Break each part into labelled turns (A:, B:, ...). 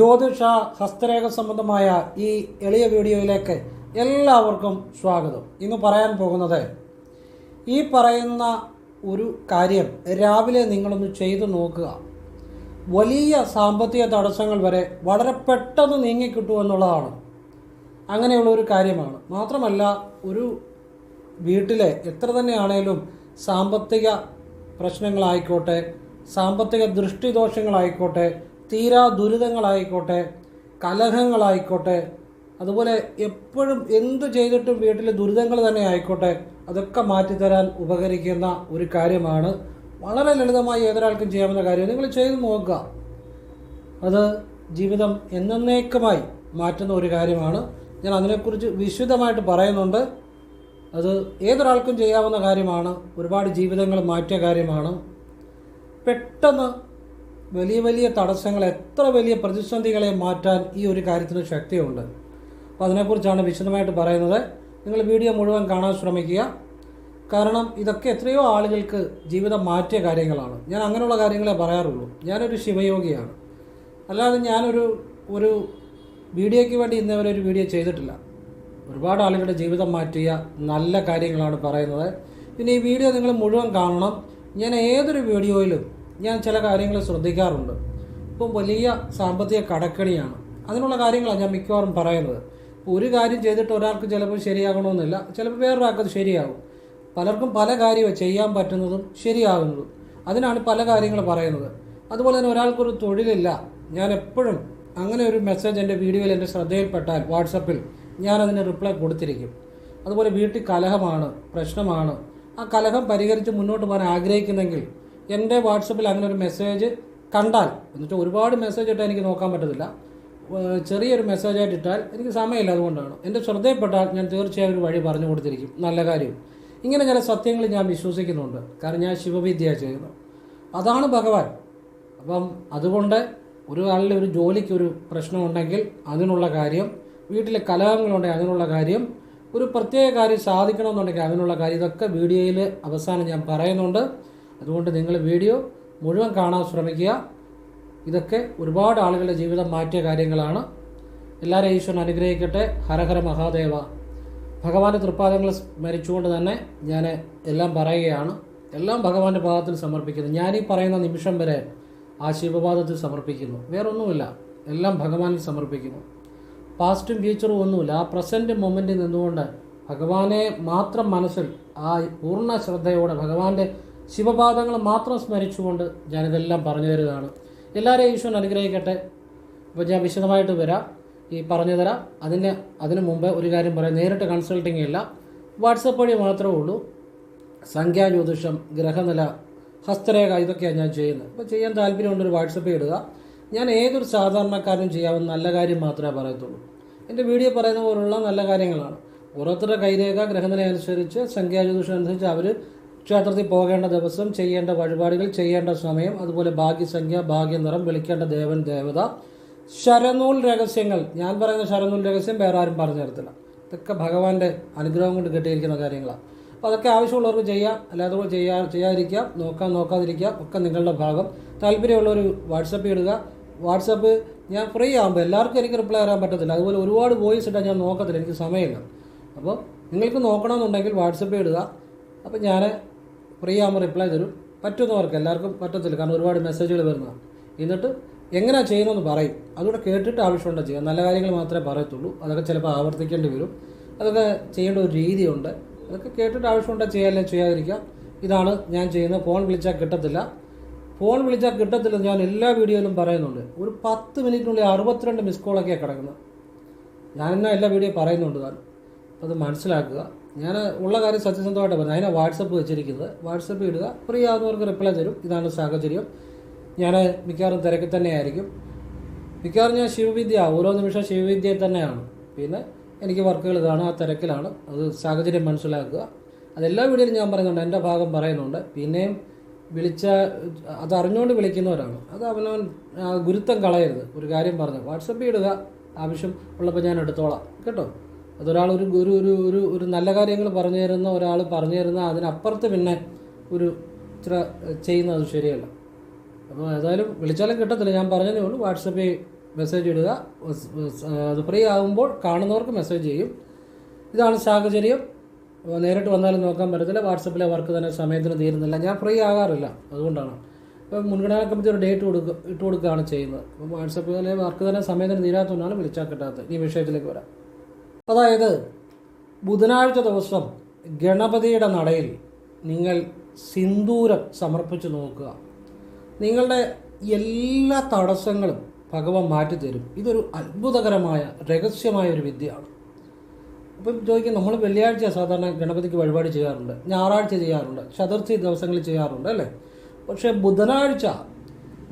A: ജ്യോതിഷ ഹസ്തരേഖ സംബന്ധമായ ഈ എളിയ വീഡിയോയിലേക്ക് എല്ലാവർക്കും സ്വാഗതം. ഇന്ന് പറയാൻ പോകുന്നത് ഈ പറയുന്ന ഒരു കാര്യം രാവിലെ നിങ്ങളൊന്ന് ചെയ്തു നോക്കുക. വലിയ സാമ്പത്തിക തടസ്സങ്ങൾ വരെ വളരെ പെട്ടെന്ന് നീങ്ങിക്കിട്ടു എന്നുള്ളതാണ്. അങ്ങനെയുള്ള ഒരു കാര്യമാണ്. മാത്രമല്ല ഒരു വീട്ടിലെ എത്ര തന്നെയാണേലും സാമ്പത്തിക പ്രശ്നങ്ങളായിക്കോട്ടെ സാമ്പത്തിക ദൃഷ്ടിദോഷങ്ങളായിക്കോട്ടെ തീരാ ദുരിതങ്ങളായിക്കോട്ടെ കലഹങ്ങളായിക്കോട്ടെ അതുപോലെ എപ്പോഴും എന്തു ചെയ്തിട്ടും വീട്ടിലെ ദുരിതങ്ങൾ തന്നെ ആയിക്കോട്ടെ അതൊക്കെ മാറ്റിത്തരാൻ ഉപകരിക്കുന്ന ഒരു കാര്യമാണ്. വളരെ ലളിതമായി ഏതൊരാൾക്കും ചെയ്യാവുന്ന കാര്യം നിങ്ങൾ ചെയ്തു നോക്കുക. അത് ജീവിതം എന്നേക്കുമായി മാറ്റുന്ന ഒരു കാര്യമാണ്. ഞാൻ അതിനെക്കുറിച്ച് വിശദമായിട്ട് പറയുന്നുണ്ട്. അത് ഏതൊരാൾക്കും ചെയ്യാവുന്ന കാര്യമാണ്. ഒരുപാട് ജീവിതങ്ങൾ മാറ്റിയ കാര്യമാണ്. പെട്ടെന്ന് വലിയ വലിയ തടസ്സങ്ങൾ എത്ര വലിയ പ്രതിസന്ധികളെ മാറ്റാൻ ഈ ഒരു കാര്യത്തിന് ശക്തിയുണ്ട്. അപ്പോൾ അതിനെക്കുറിച്ചാണ് വിശദമായിട്ട് പറയുന്നത്. നിങ്ങൾ വീഡിയോ മുഴുവൻ കാണാൻ ശ്രമിക്കുക. കാരണം ഇതൊക്കെ എത്രയോ ആളുകൾക്ക് ജീവിതം മാറ്റിയ കാര്യങ്ങളാണ്. ഞാൻ അങ്ങനെയുള്ള കാര്യങ്ങളെ പറയാറുള്ളൂ. ഞാനൊരു ശിവയോഗിയാണ്. അല്ലാതെ ഞാനൊരു ഒരു വീഡിയോയ്ക്ക് വേണ്ടി ഇന്നേവരെ ഒരു വീഡിയോ ചെയ്തിട്ടില്ല. ഒരുപാട് ആളുകളുടെ ജീവിതം മാറ്റിയ നല്ല കാര്യങ്ങളാണ് പറയുന്നത്. പിന്നെ ഈ വീഡിയോ നിങ്ങൾ മുഴുവൻ കാണണം. ഞാൻ ഏതൊരു വീഡിയോയിലും ഞാൻ ചില കാര്യങ്ങൾ ശ്രദ്ധിക്കാറുണ്ട്. ഇപ്പം വലിയ സാമ്പത്തിക കടക്കണിയാണ്. അതിനുള്ള കാര്യങ്ങളാണ് ഞാൻ മിക്കവാറും പറയുന്നത്. ഒരു കാര്യം ചെയ്തിട്ട് ഒരാൾക്ക് ചിലപ്പോൾ ശരിയാകണമെന്നില്ല. ചിലപ്പോൾ വേറൊരാൾക്ക് അത് ശരിയാകും. പലർക്കും പല കാര്യവും ചെയ്യാൻ പറ്റുന്നതും ശരിയാകുന്നതും. അതിനാണ് പല കാര്യങ്ങൾ പറയുന്നത്. അതുപോലെ തന്നെ ഒരാൾക്കൊരു തൊഴിലില്ല. ഞാൻ എപ്പോഴും അങ്ങനെ ഒരു മെസ്സേജ് എന്റെ വീഡിയോയിൽ എന്റെ ശ്രദ്ധയിൽപ്പെട്ടാൽ വാട്സപ്പിൽ ഞാനതിന് റിപ്ലൈ കൊടുത്തിരിക്കും. അതുപോലെ വീട്ടിൽ കലഹമാണ് പ്രശ്നമാണ്. ആ കലഹം പരിഹരിച്ച് മുന്നോട്ട് പോകാൻ ആഗ്രഹിക്കുന്നെങ്കിൽ എന്റെ വാട്സപ്പിൽ അങ്ങനെ ഒരു മെസ്സേജ് കണ്ടാൽ എന്നിട്ട് ഒരുപാട് മെസ്സേജ് ഇട്ടാൽ എനിക്ക് നോക്കാൻ പറ്റത്തില്ല. ചെറിയൊരു മെസ്സേജായിട്ട് ഇട്ടാൽ എനിക്ക് സമയമില്ല അതുകൊണ്ടാണ്. എന്റെ ശ്രദ്ധയിൽപ്പെട്ടാൽ ഞാൻ തീർച്ചയായും ഒരു വഴി പറഞ്ഞു കൊടുത്തിരിക്കും. നല്ല കാര്യം. ഇങ്ങനെ ചില സത്യങ്ങൾ ഞാൻ വിശ്വസിക്കുന്നുണ്ട്. കാരണം ഞാൻ ശിവവിദ്യ ചെയ്യുന്നത് അതാണ് ഭഗവാൻ. അപ്പം അതുകൊണ്ട് ഒരു ആളിലെ ഒരു ജോലിക്ക് ഒരു പ്രശ്നമുണ്ടെങ്കിൽ അതിനുള്ള കാര്യം വീട്ടിലെ കലഹങ്ങളുണ്ടെങ്കിൽ അതിനുള്ള കാര്യം ഒരു പ്രത്യേക കാര്യം സാധിക്കണമെന്നുണ്ടെങ്കിൽ അതിനുള്ള കാര്യം ഇതൊക്കെ വീഡിയോയിൽ അവസാനം ഞാൻ പറയുന്നുണ്ട്. അതുകൊണ്ട് നിങ്ങൾ വീഡിയോ മുഴുവൻ കാണാൻ ശ്രമിക്കുക. ഇതൊക്കെ ഒരുപാട് ആളുകളുടെ ജീവിതം മാറ്റിയ കാര്യങ്ങളാണ്. എല്ലാവരെയും ഈശ്വരൻ അനുഗ്രഹിക്കട്ടെ. ഹരഹര മഹാദേവ. ഭഗവാന്റെ തൃപ്പാദങ്ങൾ സ്മരിച്ചുകൊണ്ട് തന്നെ ഞാൻ എല്ലാം പറയുകയാണ്. എല്ലാം ഭഗവാന്റെ പാദത്തിൽ സമർപ്പിക്കുന്നു. ഞാനീ പറയുന്ന നിമിഷം വരെ ആ ശിവപാദത്തിൽ സമർപ്പിക്കുന്നു. വേറൊന്നുമില്ല. എല്ലാം ഭഗവാനിൽ സമർപ്പിക്കുന്നു. പാസ്റ്റും ഫ്യൂച്ചറും ഒന്നുമില്ല. ആ പ്രസന്റ് മൊമെന്റിൽ നിന്നുകൊണ്ട് ഭഗവാനെ മാത്രം മനസ്സിൽ ആ പൂർണ ശ്രദ്ധയോടെ ഭഗവാന്റെ ശിവപാദങ്ങൾ മാത്രം സ്മരിച്ചുകൊണ്ട് ഞാനിതെല്ലാം പറഞ്ഞു തരുന്നതാണ്. എല്ലാവരെയും ഈശ്വരൻ അനുഗ്രഹിക്കട്ടെ. അപ്പോൾ ഞാൻ വിശദമായിട്ട് വരാം. ഈ പറഞ്ഞു തരാം. അതിന് അതിനു മുമ്പ് ഒരു കാര്യം പറയാം. നേരിട്ട് കൺസൾട്ടിങ് ഇല്ല വാട്സപ്പ് വഴി മാത്രമേ ഉള്ളൂ. സംഖ്യാ ജ്യോതിഷം ഗ്രഹനില ഹസ്തരേഖ ഇതൊക്കെയാണ് ഞാൻ ചെയ്യുന്നത്. അപ്പോൾ ചെയ്യാൻ താല്പര്യമുണ്ടൊരു വാട്സപ്പ് ഇടുക. ഞാൻ ഏതൊരു സാധാരണക്കാരനും ചെയ്യാവുന്ന നല്ല കാര്യം മാത്രമേ പറയത്തുള്ളൂ. എന്റെ വീഡിയോ പറയുന്ന പോലുള്ള നല്ല കാര്യങ്ങളാണ്. ഓരോരുത്തരുടെ കൈരേഖ ഗ്രഹനില അനുസരിച്ച് സംഖ്യാ ജ്യോതിഷം അനുസരിച്ച് അവർ ക്ഷേത്രത്തിൽ പോകേണ്ട ദിവസം ചെയ്യേണ്ട വഴിപാടുകൾ ചെയ്യേണ്ട സമയം അതുപോലെ ഭാഗ്യസംഖ്യ ഭാഗ്യനിറം വിളിക്കേണ്ട ദേവൻ ദേവത. ശരനൂൽ രഹസ്യങ്ങൾ. ഞാൻ പറയുന്ന ശരനൂൽ രഹസ്യം വേറെ ആരും പറഞ്ഞു തരത്തില്ല. ഇതൊക്കെ ഭഗവാന്റെ അനുഗ്രഹം കൊണ്ട് കിട്ടിയിരിക്കുന്ന കാര്യങ്ങളാണ് അപ്പോൾ അതൊക്കെ ആവശ്യമുള്ളവർക്ക് ചെയ്യാം. അല്ലാതെ ചെയ്യാ ചെയ്യാതിരിക്കാം. നോക്കാൻ നോക്കാതിരിക്കാം. ഒക്കെ നിങ്ങളുടെ ഭാഗം. താല്പര്യമുള്ളവർ വാട്സപ്പ് ഇടുക. വാട്സപ്പ് ഞാൻ ഫ്രീ ആകുമ്പോൾ എല്ലാവർക്കും എനിക്ക് റിപ്ലൈ തരാൻ പറ്റത്തില്ല. അതുപോലെ ഒരുപാട് വോയിസ് ഇട്ടാൽ ഞാൻ നോക്കത്തില്ല. എനിക്ക് സമയമില്ല. അപ്പോൾ നിങ്ങൾക്ക് നോക്കണമെന്നുണ്ടെങ്കിൽ വാട്സപ്പ് ഇടുക. അപ്പോൾ ഞാൻ ഫ്രീ ആകുമ്പോൾ റിപ്ലൈ തരും. പറ്റുന്നവർക്ക് എല്ലാവർക്കും പറ്റത്തില്ല. കാരണം ഒരുപാട് മെസ്സേജുകൾ വരുന്നതാണ്. എന്നിട്ട് എങ്ങനെയാണ് ചെയ്യുന്നതെന്ന് പറയും. അതുകൂടെ കേട്ടിട്ട് ആവശ്യമുണ്ടോ ചെയ്യാം നല്ല കാര്യങ്ങൾ മാത്രമേ പറയത്തുള്ളൂ. അതൊക്കെ ചിലപ്പോൾ ആവർത്തിക്കേണ്ടി വരും. അതൊക്കെ ചെയ്യേണ്ട ഒരു രീതിയുണ്ട്. അതൊക്കെ കേട്ടിട്ട് ആവശ്യമുണ്ടോ ചെയ്യാല്ലേ ചെയ്യാതിരിക്കാം ഇതാണ് ഞാൻ ചെയ്യുന്നത്. ഫോൺ വിളിച്ചാൽ കിട്ടത്തില്ല. ഫോൺ വിളിച്ചാൽ കിട്ടത്തില്ല ഞാൻ എല്ലാ വീഡിയോയിലും പറയുന്നുണ്ട്. ഒരു പത്ത് മിനിറ്റിനുള്ളിൽ അറുപത്തിരണ്ട് മിസ് കോളൊക്കെയാണ് കിടക്കുന്നത്. ഞാനെന്നാ എല്ലാ വീഡിയോ പറയുന്നുണ്ട് താൻ. അത് മനസ്സിലാക്കുക. ഞാൻ ഉള്ള കാര്യം സത്യസന്ധമായിട്ട് പറഞ്ഞു അതിനാണ് വാട്സപ്പ് വെച്ചിരിക്കുന്നത്. വാട്സപ്പ് ഇടുക. ഫ്രീ ആകുന്നവർക്ക് റിപ്ലൈ തരും. ഇതാണ് സാഹചര്യം. ഞാൻ മിക്കവാറും തിരക്കിൽ തന്നെയായിരിക്കും. മിക്കവാറും ഞാൻ ശിവവിദ്യ ഓരോ നിമിഷം ശിവവിദ്യയിൽ തന്നെയാണ്. പിന്നെ എനിക്ക് വർക്കുകൾ ഇതാണ് ആ തിരക്കിലാണ്. അത് സാഹചര്യം മനസ്സിലാക്കുക. അതെല്ലാ വീഡിയോയിലും ഞാൻ പറയുന്നുണ്ട്. എന്റെ ഭാഗം പറയുന്നുണ്ട്. പിന്നെയും വിളിച്ച അത് അറിഞ്ഞുകൊണ്ട് വിളിക്കുന്നവരാണ്. അത് അവനവൻ ഗുരുത്വം കളയരുത്. ഒരു കാര്യം പറഞ്ഞു. വാട്സപ്പിൽ ഇടുക. ആവശ്യം ഉള്ളപ്പോൾ ഞാൻ എടുത്തോളാം. കേട്ടോ? അതൊരാൾ ഒരു ഒരു ഒരു ഒരു ഒരു നല്ല കാര്യങ്ങൾ പറഞ്ഞു തരുന്ന ഒരാൾ പറഞ്ഞു തരുന്ന അതിനപ്പുറത്ത് പിന്നെ ഒരു ഇത്ര ചെയ്യുന്നത് ശരിയല്ല. അപ്പോൾ ഏതായാലും വിളിച്ചാലും കിട്ടത്തില്ല. ഞാൻ പറഞ്ഞതേ ഉള്ളൂ. വാട്സപ്പിൽ മെസ്സേജ് ഇടുക. അത് ഫ്രീ ആകുമ്പോൾ കാണുന്നവർക്ക് മെസ്സേജ് ചെയ്യും. ഇതാണ് സാഹചര്യം. നേരിട്ട് വന്നാലും നോക്കാൻ പറ്റത്തില്ല. വാട്സപ്പിലെ വർക്ക് തന്നെ സമയത്തിന് തീരുന്നില്ല. ഞാൻ ഫ്രീ ആകാറില്ല. അതുകൊണ്ടാണ്. അപ്പോൾ മുൻഗണനാ കമ്മിറ്റി ഒരു ഡേറ്റ് കൊടുക്കുക ഇട്ട് കൊടുക്കുകയാണ് ചെയ്യുന്നത്. അപ്പോൾ തന്നെ വർക്ക് തന്നെ സമയത്തിന് തീരാത്തതുകൊണ്ടാണ് വിളിച്ചാൽ കിട്ടാത്തത്. ഈ വിഷയത്തിലേക്ക് വരാം. അതായത് ബുധനാഴ്ച ദിവസം ഗണപതിയുടെ നടയിൽ നിങ്ങൾ സിന്ദൂരം സമർപ്പിച്ച് നോക്കുക. നിങ്ങളുടെ എല്ലാ തടസ്സങ്ങളും ഭഗവാൻ മാറ്റിത്തരും. ഇതൊരു അത്ഭുതകരമായ രഹസ്യമായ ഒരു വിദ്യയാണ്. അപ്പം ചോദിക്കും നമ്മൾ വെള്ളിയാഴ്ച സാധാരണ ഗണപതിക്ക് വഴിപാട് ചെയ്യാറുണ്ട് ഞായറാഴ്ച ചെയ്യാറുണ്ട് ചതുർത്ഥി ദിവസങ്ങളിൽ ചെയ്യാറുണ്ട് അല്ലേ? പക്ഷേ ബുധനാഴ്ച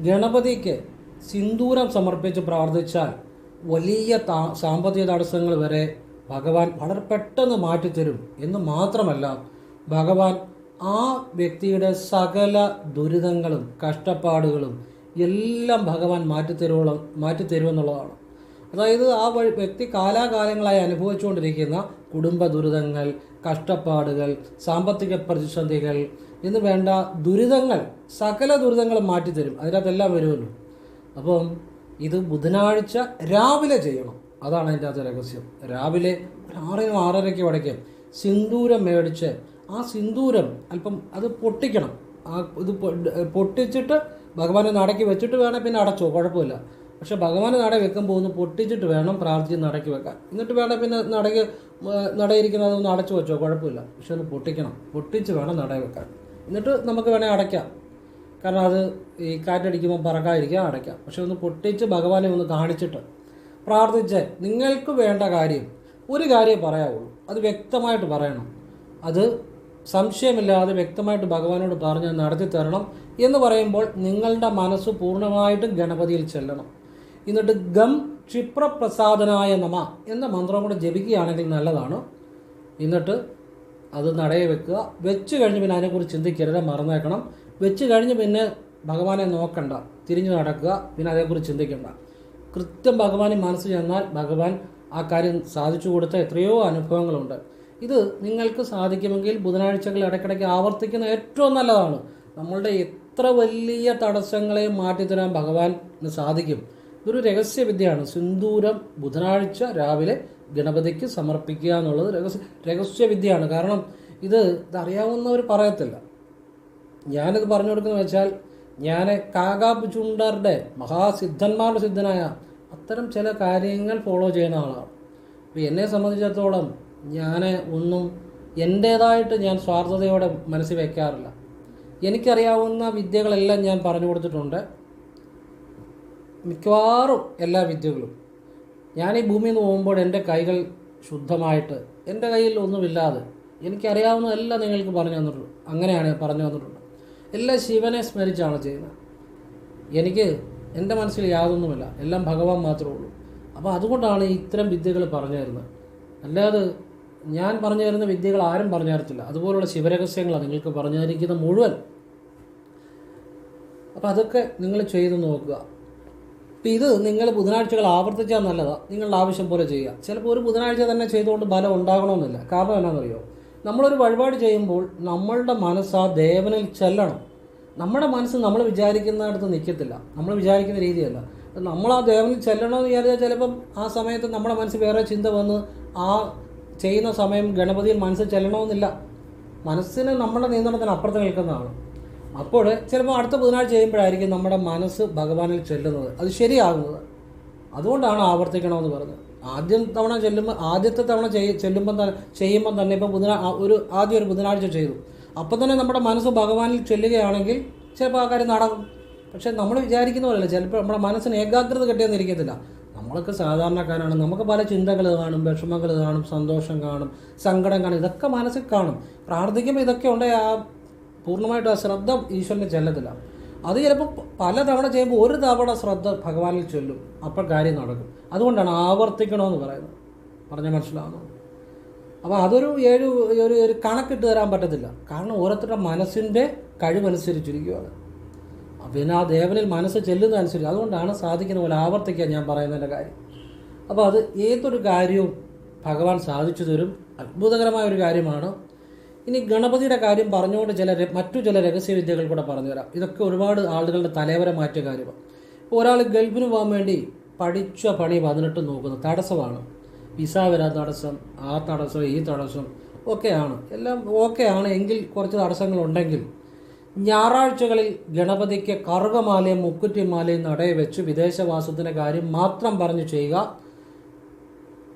A: ഗണപതിക്ക് സിന്ദൂരം സമർപ്പിച്ച് പ്രാർത്ഥിച്ചാൽ വലിയ സാമ്പത്തിക തടസ്സങ്ങൾ വരെ ഭഗവാൻ വളരെ പെട്ടെന്ന് മാറ്റിത്തരും എന്ന് മാത്രമല്ല ഭഗവാൻ ആ വ്യക്തിയുടെ സകല ദുരിതങ്ങളും കഷ്ടപ്പാടുകളും എല്ലാം ഭഗവാൻ മാറ്റിത്തരുവോളം മാറ്റിത്തരുമെന്നുള്ളതാണ്. അതായത് ആ വഴി വ്യക്തി കാലാകാലങ്ങളായി അനുഭവിച്ചുകൊണ്ടിരിക്കുന്ന കുടുംബ ദുരിതങ്ങൾ കഷ്ടപ്പാടുകൾ സാമ്പത്തിക പ്രതിസന്ധികൾ എന്ന് വേണ്ട ദുരിതങ്ങൾ സകല ദുരിതങ്ങളും മാറ്റിത്തരും. അതിനകത്തെല്ലാം വരുമല്ലോ. അപ്പം ഇത് ബുധനാഴ്ച രാവിലെ ചെയ്യണം. അതാണ് അതിന്റെ അകത്ത് രഹസ്യം. രാവിലെ ഒരു ആറിനും ആറരയ്ക്ക് വടയ്ക്ക് സിന്ദൂരം മേടിച്ച് ആ സിന്ദൂരം അല്പം അത് പൊട്ടിക്കണം. ആ ഇത് പൊട്ടിച്ചിട്ട് ഭഗവാനെ നടക്കി വെച്ചിട്ട് വേണം പിന്നെ അടച്ചോ കുഴപ്പമില്ല. പക്ഷെ ഭഗവാനെ നട വെക്കുമ്പോൾ ഒന്ന് പൊട്ടിച്ചിട്ട് വേണം പ്രാർത്ഥിച്ച് നടക്കി വെക്കാൻ. എന്നിട്ട് വേണം പിന്നെ നടക്ക് നടയിരിക്കുന്നത് ഒന്ന് അടച്ചു വെച്ചോ കുഴപ്പമില്ല. പക്ഷെ ഒന്ന് പൊട്ടിക്കണം. പൊട്ടിച്ച് വേണം നട വെക്കാൻ. എന്നിട്ട് നമുക്ക് വേണേൽ അടയ്ക്കാം. കാരണം അത് ഈ കാറ്റടിക്കുമ്പോൾ പറക്കാതിരിക്കാം അടയ്ക്കാം. പക്ഷെ ഒന്ന് പൊട്ടിച്ച് ഭഗവാനെ ഒന്ന് കാണിച്ചിട്ട് പ്രാർത്ഥിച്ച് നിങ്ങൾക്ക് വേണ്ട കാര്യം ഒരു കാര്യം പറയാവുള്ളൂ. അത് വ്യക്തമായിട്ട് പറയണം. അത് സംശയമില്ലാതെ വ്യക്തമായിട്ട് ഭഗവാനോട് പറഞ്ഞ് നടത്തി തരണം എന്ന് പറയുമ്പോൾ നിങ്ങളുടെ മനസ്സ് പൂർണമായിട്ടും ഗണപതിയിൽ ചെല്ലണം. എന്നിട്ട് ഗം ക്ഷിപ്രപ്രസാദനായ നമ എന്ന മന്ത്രം കൂടെ ജപിക്കുകയാണെങ്കിൽ നല്ലതാണ്. എന്നിട്ട് അത് നടയെ വെക്കുക. വെച്ച് കഴിഞ്ഞ് പിന്നെ അതിനെക്കുറിച്ച് ചിന്തിക്കരുത് മറന്നേക്കണം. വെച്ച് കഴിഞ്ഞ് പിന്നെ ഭഗവാനെ നോക്കണ്ട. തിരിഞ്ഞു നടക്കുക. പിന്നെ അതേക്കുറിച്ച് ചിന്തിക്കണ്ട. കൃത്യം ഭഗവാനെ മനസ്സ് ചെന്നാൽ ഭഗവാൻ ആ കാര്യം സാധിച്ചു കൊടുത്ത എത്രയോ അനുഭവങ്ങളുണ്ട്. ഇത് നിങ്ങൾക്ക് സാധിക്കുമെങ്കിൽ ബുധനാഴ്ചകൾ ഇടയ്ക്കിടയ്ക്ക് ആവർത്തിക്കുന്ന ഏറ്റവും നല്ലതാണ്. നമ്മളുടെ എത്ര വലിയ തടസ്സങ്ങളെ മാറ്റിത്തരാൻ ഭഗവാന് സാധിക്കും. ഇതൊരു രഹസ്യവിദ്യയാണ്. സിന്ദൂരം ബുധനാഴ്ച രാവിലെ ഗണപതിക്ക് സമർപ്പിക്കുക എന്നുള്ളത് രഹസ്യ രഹസ്യവിദ്യയാണ്. കാരണം ഇത് ഇതറിയാവുന്നവർ പറയത്തില്ല. ഞാനിത് പറഞ്ഞു കൊടുക്കുന്നത് വെച്ചാൽ ഞാൻ കാകാബ് ചുണ്ടറുടെ മഹാസിദ്ധന്മാരുടെ സിദ്ധനായ അത്തരം ചില കാര്യങ്ങൾ ഫോളോ ചെയ്യുന്ന ആളാണ്. അപ്പോൾ എന്നെ സംബന്ധിച്ചിടത്തോളം ഞാൻ ഒന്നും എന്റേതായിട്ട് ഞാൻ സ്വാർത്ഥതയോടെ മനസ്സിൽ വയ്ക്കാറില്ല എനിക്കറിയാവുന്ന വിദ്യകളെല്ലാം ഞാൻ പറഞ്ഞു കൊടുത്തിട്ടുണ്ട്. മിക്കവാറും എല്ലാ വിദ്യകളും. ഞാൻ ഈ ഭൂമിയിൽ നിന്ന് പോകുമ്പോൾ എന്റെ കൈകൾ ശുദ്ധമായിട്ട് എന്റെ കയ്യിൽ ഒന്നുമില്ലാതെ എനിക്കറിയാവുന്നതെല്ലാം നിങ്ങൾക്ക് പറഞ്ഞു തന്നിട്ടുള്ളൂ അങ്ങനെയാണ് പറഞ്ഞു തന്നിട്ടുണ്ട്. എല്ലാം ശിവനെ സ്മരിച്ചാണ് ചെയ്യുന്നത്. എനിക്ക് എന്റെ മനസ്സിൽ യാതൊന്നുമില്ല. എല്ലാം ഭഗവാൻ മാത്രമേ ഉള്ളൂ. അപ്പോൾ അതുകൊണ്ടാണ് ഇത്തരം വിദ്യകൾ പറഞ്ഞു തരുന്നത്. അല്ലാതെ ഞാൻ പറഞ്ഞു തരുന്ന വിദ്യകൾ ആരും പറഞ്ഞു തരത്തില്ല. അതുപോലുള്ള ശിവരഹസ്യങ്ങളാണ് നിങ്ങൾക്ക് പറഞ്ഞു തരിക്കുന്ന മുഴുവൻ. അപ്പോൾ അതൊക്കെ നിങ്ങൾ ചെയ്ത് നോക്കുക. അപ്പം ഇത് നിങ്ങൾ ബുധനാഴ്ചകൾ ആവർത്തിച്ചാൽ നല്ലതാണ് നിങ്ങളുടെ ആവശ്യം പോലെ ചെയ്യുക. ചിലപ്പോൾ ഒരു ബുധനാഴ്ച തന്നെ ചെയ്തുകൊണ്ട് ഫലം ഉണ്ടാകണമെന്നില്ല. കാരണം എന്നാണെന്നറിയോ നമ്മളൊരു വഴിപാട് ചെയ്യുമ്പോൾ നമ്മളുടെ മനസ്സ് ആ ദേവനിൽ ചെല്ലണം. നമ്മുടെ മനസ്സ് നമ്മൾ വിചാരിക്കുന്നിടത്ത് നിൽക്കത്തില്ല. നമ്മൾ വിചാരിക്കുന്ന രീതിയല്ല. നമ്മൾ ആ ദേവനിൽ ചെല്ലണമെന്ന് വിചാരിച്ചാൽ ചിലപ്പം ആ സമയത്ത് നമ്മുടെ മനസ്സ് വേറെ ചിന്ത വന്ന് ആ ചെയ്യുന്ന സമയം ഗണപതിയിൽ മനസ്സ് ചെല്ലണമെന്നില്ല മനസ്സിന് നമ്മുടെ നിയന്ത്രണത്തിന് അപ്പുറത്ത് നിൽക്കുന്നതാണ്. അപ്പോൾ ചിലപ്പോൾ അടുത്ത ബുധനാഴ്ച ചെയ്യുമ്പോഴായിരിക്കും നമ്മുടെ മനസ്സ് ഭഗവാനിൽ ചെല്ലുന്നത്. അത് ശരിയാകുന്നത്. അതുകൊണ്ടാണ് ആവർത്തിക്കണമെന്ന് പറഞ്ഞത്. ആദ്യം തവണ ചെല്ലുമ്പോൾ ആദ്യത്തെ തവണ ചെയ് ചെല്ലുമ്പം തന്നെ ചെയ്യുമ്പോൾ തന്നെ ഇപ്പോൾ ബുധനാ ഒരു ആദ്യം ഒരു ബുധനാഴ്ച ചെയ്തു. അപ്പം തന്നെ നമ്മുടെ മനസ്സ് ഭഗവാനിൽ ചെല്ലുകയാണെങ്കിൽ ചിലപ്പോൾ ആ കാര്യം നടക്കും. പക്ഷേ നമ്മൾ വിചാരിക്കുന്ന പോലെയല്ല. ചിലപ്പോൾ നമ്മുടെ മനസ്സിന് ഏകാഗ്രത കിട്ടിയെന്നിരിക്കത്തില്ല നമ്മളൊക്കെ സാധാരണക്കാരാണ്. നമുക്ക് പല ചിന്തകൾ കാണും വിഷമങ്ങൾ കാണും സന്തോഷം കാണും സങ്കടം കാണും. ഇതൊക്കെ മനസ്സിൽ കാണും. പ്രാർത്ഥിക്കുമ്പോൾ ഇതൊക്കെ ഉണ്ടെങ്കിൽ ആ പൂർണമായിട്ടും ആ ശ്രദ്ധ ഈശ്വരനെ ചെല്ലത്തില്ല. അത് ചിലപ്പോൾ പല തവണ ചെയ്യുമ്പോൾ ഒരു തവണ ശ്രദ്ധ ഭഗവാനിൽ ചൊല്ലും. അപ്പോൾ കാര്യം നടക്കും. അതുകൊണ്ടാണ് ആവർത്തിക്കണമെന്ന് പറയുന്നത്. പറഞ്ഞാൽ മനസ്സിലാവുന്നു അപ്പോൾ അതൊരു ഏഴ് ഒരു ഒരു കണക്കിട്ട് തരാൻ പറ്റത്തില്ല. കാരണം ഓരോരുത്തരുടെ മനസ്സിന്റെ കഴിവനുസരിച്ചിരിക്കുകയാണ് പിന്നെ ആ ദേവനിൽ മനസ്സ് ചെല്ലുന്ന അനുസരിച്ച് അതുകൊണ്ടാണ് സാധിക്കുന്ന പോലെ ആവർത്തിക്കാൻ ഞാൻ പറയുന്നതിന്റെ കാര്യം. അപ്പോൾ അത് ഏതൊരു കാര്യവും ഭഗവാൻ സാധിച്ചു തരും. അത്ഭുതകരമായ ഒരു കാര്യമാണ്. ഇനി ഗണപതിയുടെ കാര്യം പറഞ്ഞുകൊണ്ട് ചില മറ്റു ചില രഹസ്യവിദ്യകൾ കൂടെ പറഞ്ഞുതരാം. ഇതൊക്കെ ഒരുപാട് ആളുകളുടെ തലവരെ മാറ്റിയ കാര്യമാണ്. ഒരാൾ ഗൾഫിന് പോകാൻ വേണ്ടി പഠിച്ച പണി പതിനെട്ട് നോക്കുന്നത് തടസ്സമാണ്. വിസ വരാൻ തടസ്സം ആ തടസ്സം ഈ തടസ്സം ഒക്കെയാണ്. എല്ലാം ഓക്കെയാണ് എങ്കിൽ കുറച്ച് തടസ്സങ്ങളുണ്ടെങ്കിൽ ഞായറാഴ്ചകളിൽ ഗണപതിക്ക് കറുകമാലയും മുക്കുറ്റിമാലയും നടയെ വെച്ച് വിദേശവാസത്തിന്റെ കാര്യം മാത്രം പറഞ്ഞ് ചെയ്യുക.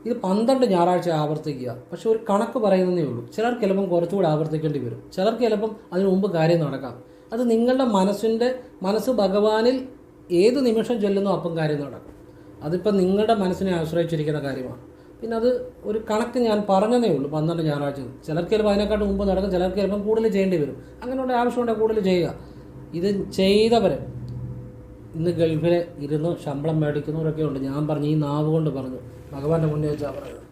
A: ഇത് പന്ത്രണ്ട് ഞായറാഴ്ച ആവർത്തിക്കുക. പക്ഷെ ഒരു കണക്ക് പറയുന്നതേ ഉള്ളൂ. ചിലർക്ക് ചിലപ്പം കുറച്ചുകൂടി ആവർത്തിക്കേണ്ടി വരും. ചിലർക്ക് ചിലപ്പം അതിനു മുമ്പ് കാര്യം നടക്കാം. അത് നിങ്ങളുടെ മനസ്സിന്റെ മനസ്സ് ഭഗവാനിൽ ഏത് നിമിഷം ചൊല്ലുന്നോ അപ്പം കാര്യം നടക്കും. അതിപ്പം നിങ്ങളുടെ മനസ്സിനെ ആശ്രയിച്ചിരിക്കുന്ന കാര്യമാണ്. പിന്നെ അത് ഒരു കണക്ക് ഞാൻ പറഞ്ഞതേ ഉള്ളൂ. പന്ത്രണ്ട് ഞായറാഴ്ച. ചിലർക്ക് ചിലപ്പോൾ അതിനെക്കാട്ട് മുമ്പ് നടക്കും. ചിലർക്ക് ചിലപ്പം കൂടുതൽ ചെയ്യേണ്ടി വരും. അങ്ങനെയുള്ള ആവശ്യമുണ്ടെങ്കിൽ കൂടുതൽ ചെയ്യുക. ഇത് ചെയ്തവരെ ഇന്ന് ഗൾഫിൽ ഇരുന്ന് ശമ്പളം മേടിക്കുന്നവരൊക്കെ ഉണ്ട്. ഞാൻ പറഞ്ഞു ഈ നാവ് കൊണ്ട് പറഞ്ഞു. ഭഗവാന്റെ മുന്നേ വെച്ചാൽ പറയുന്നത്.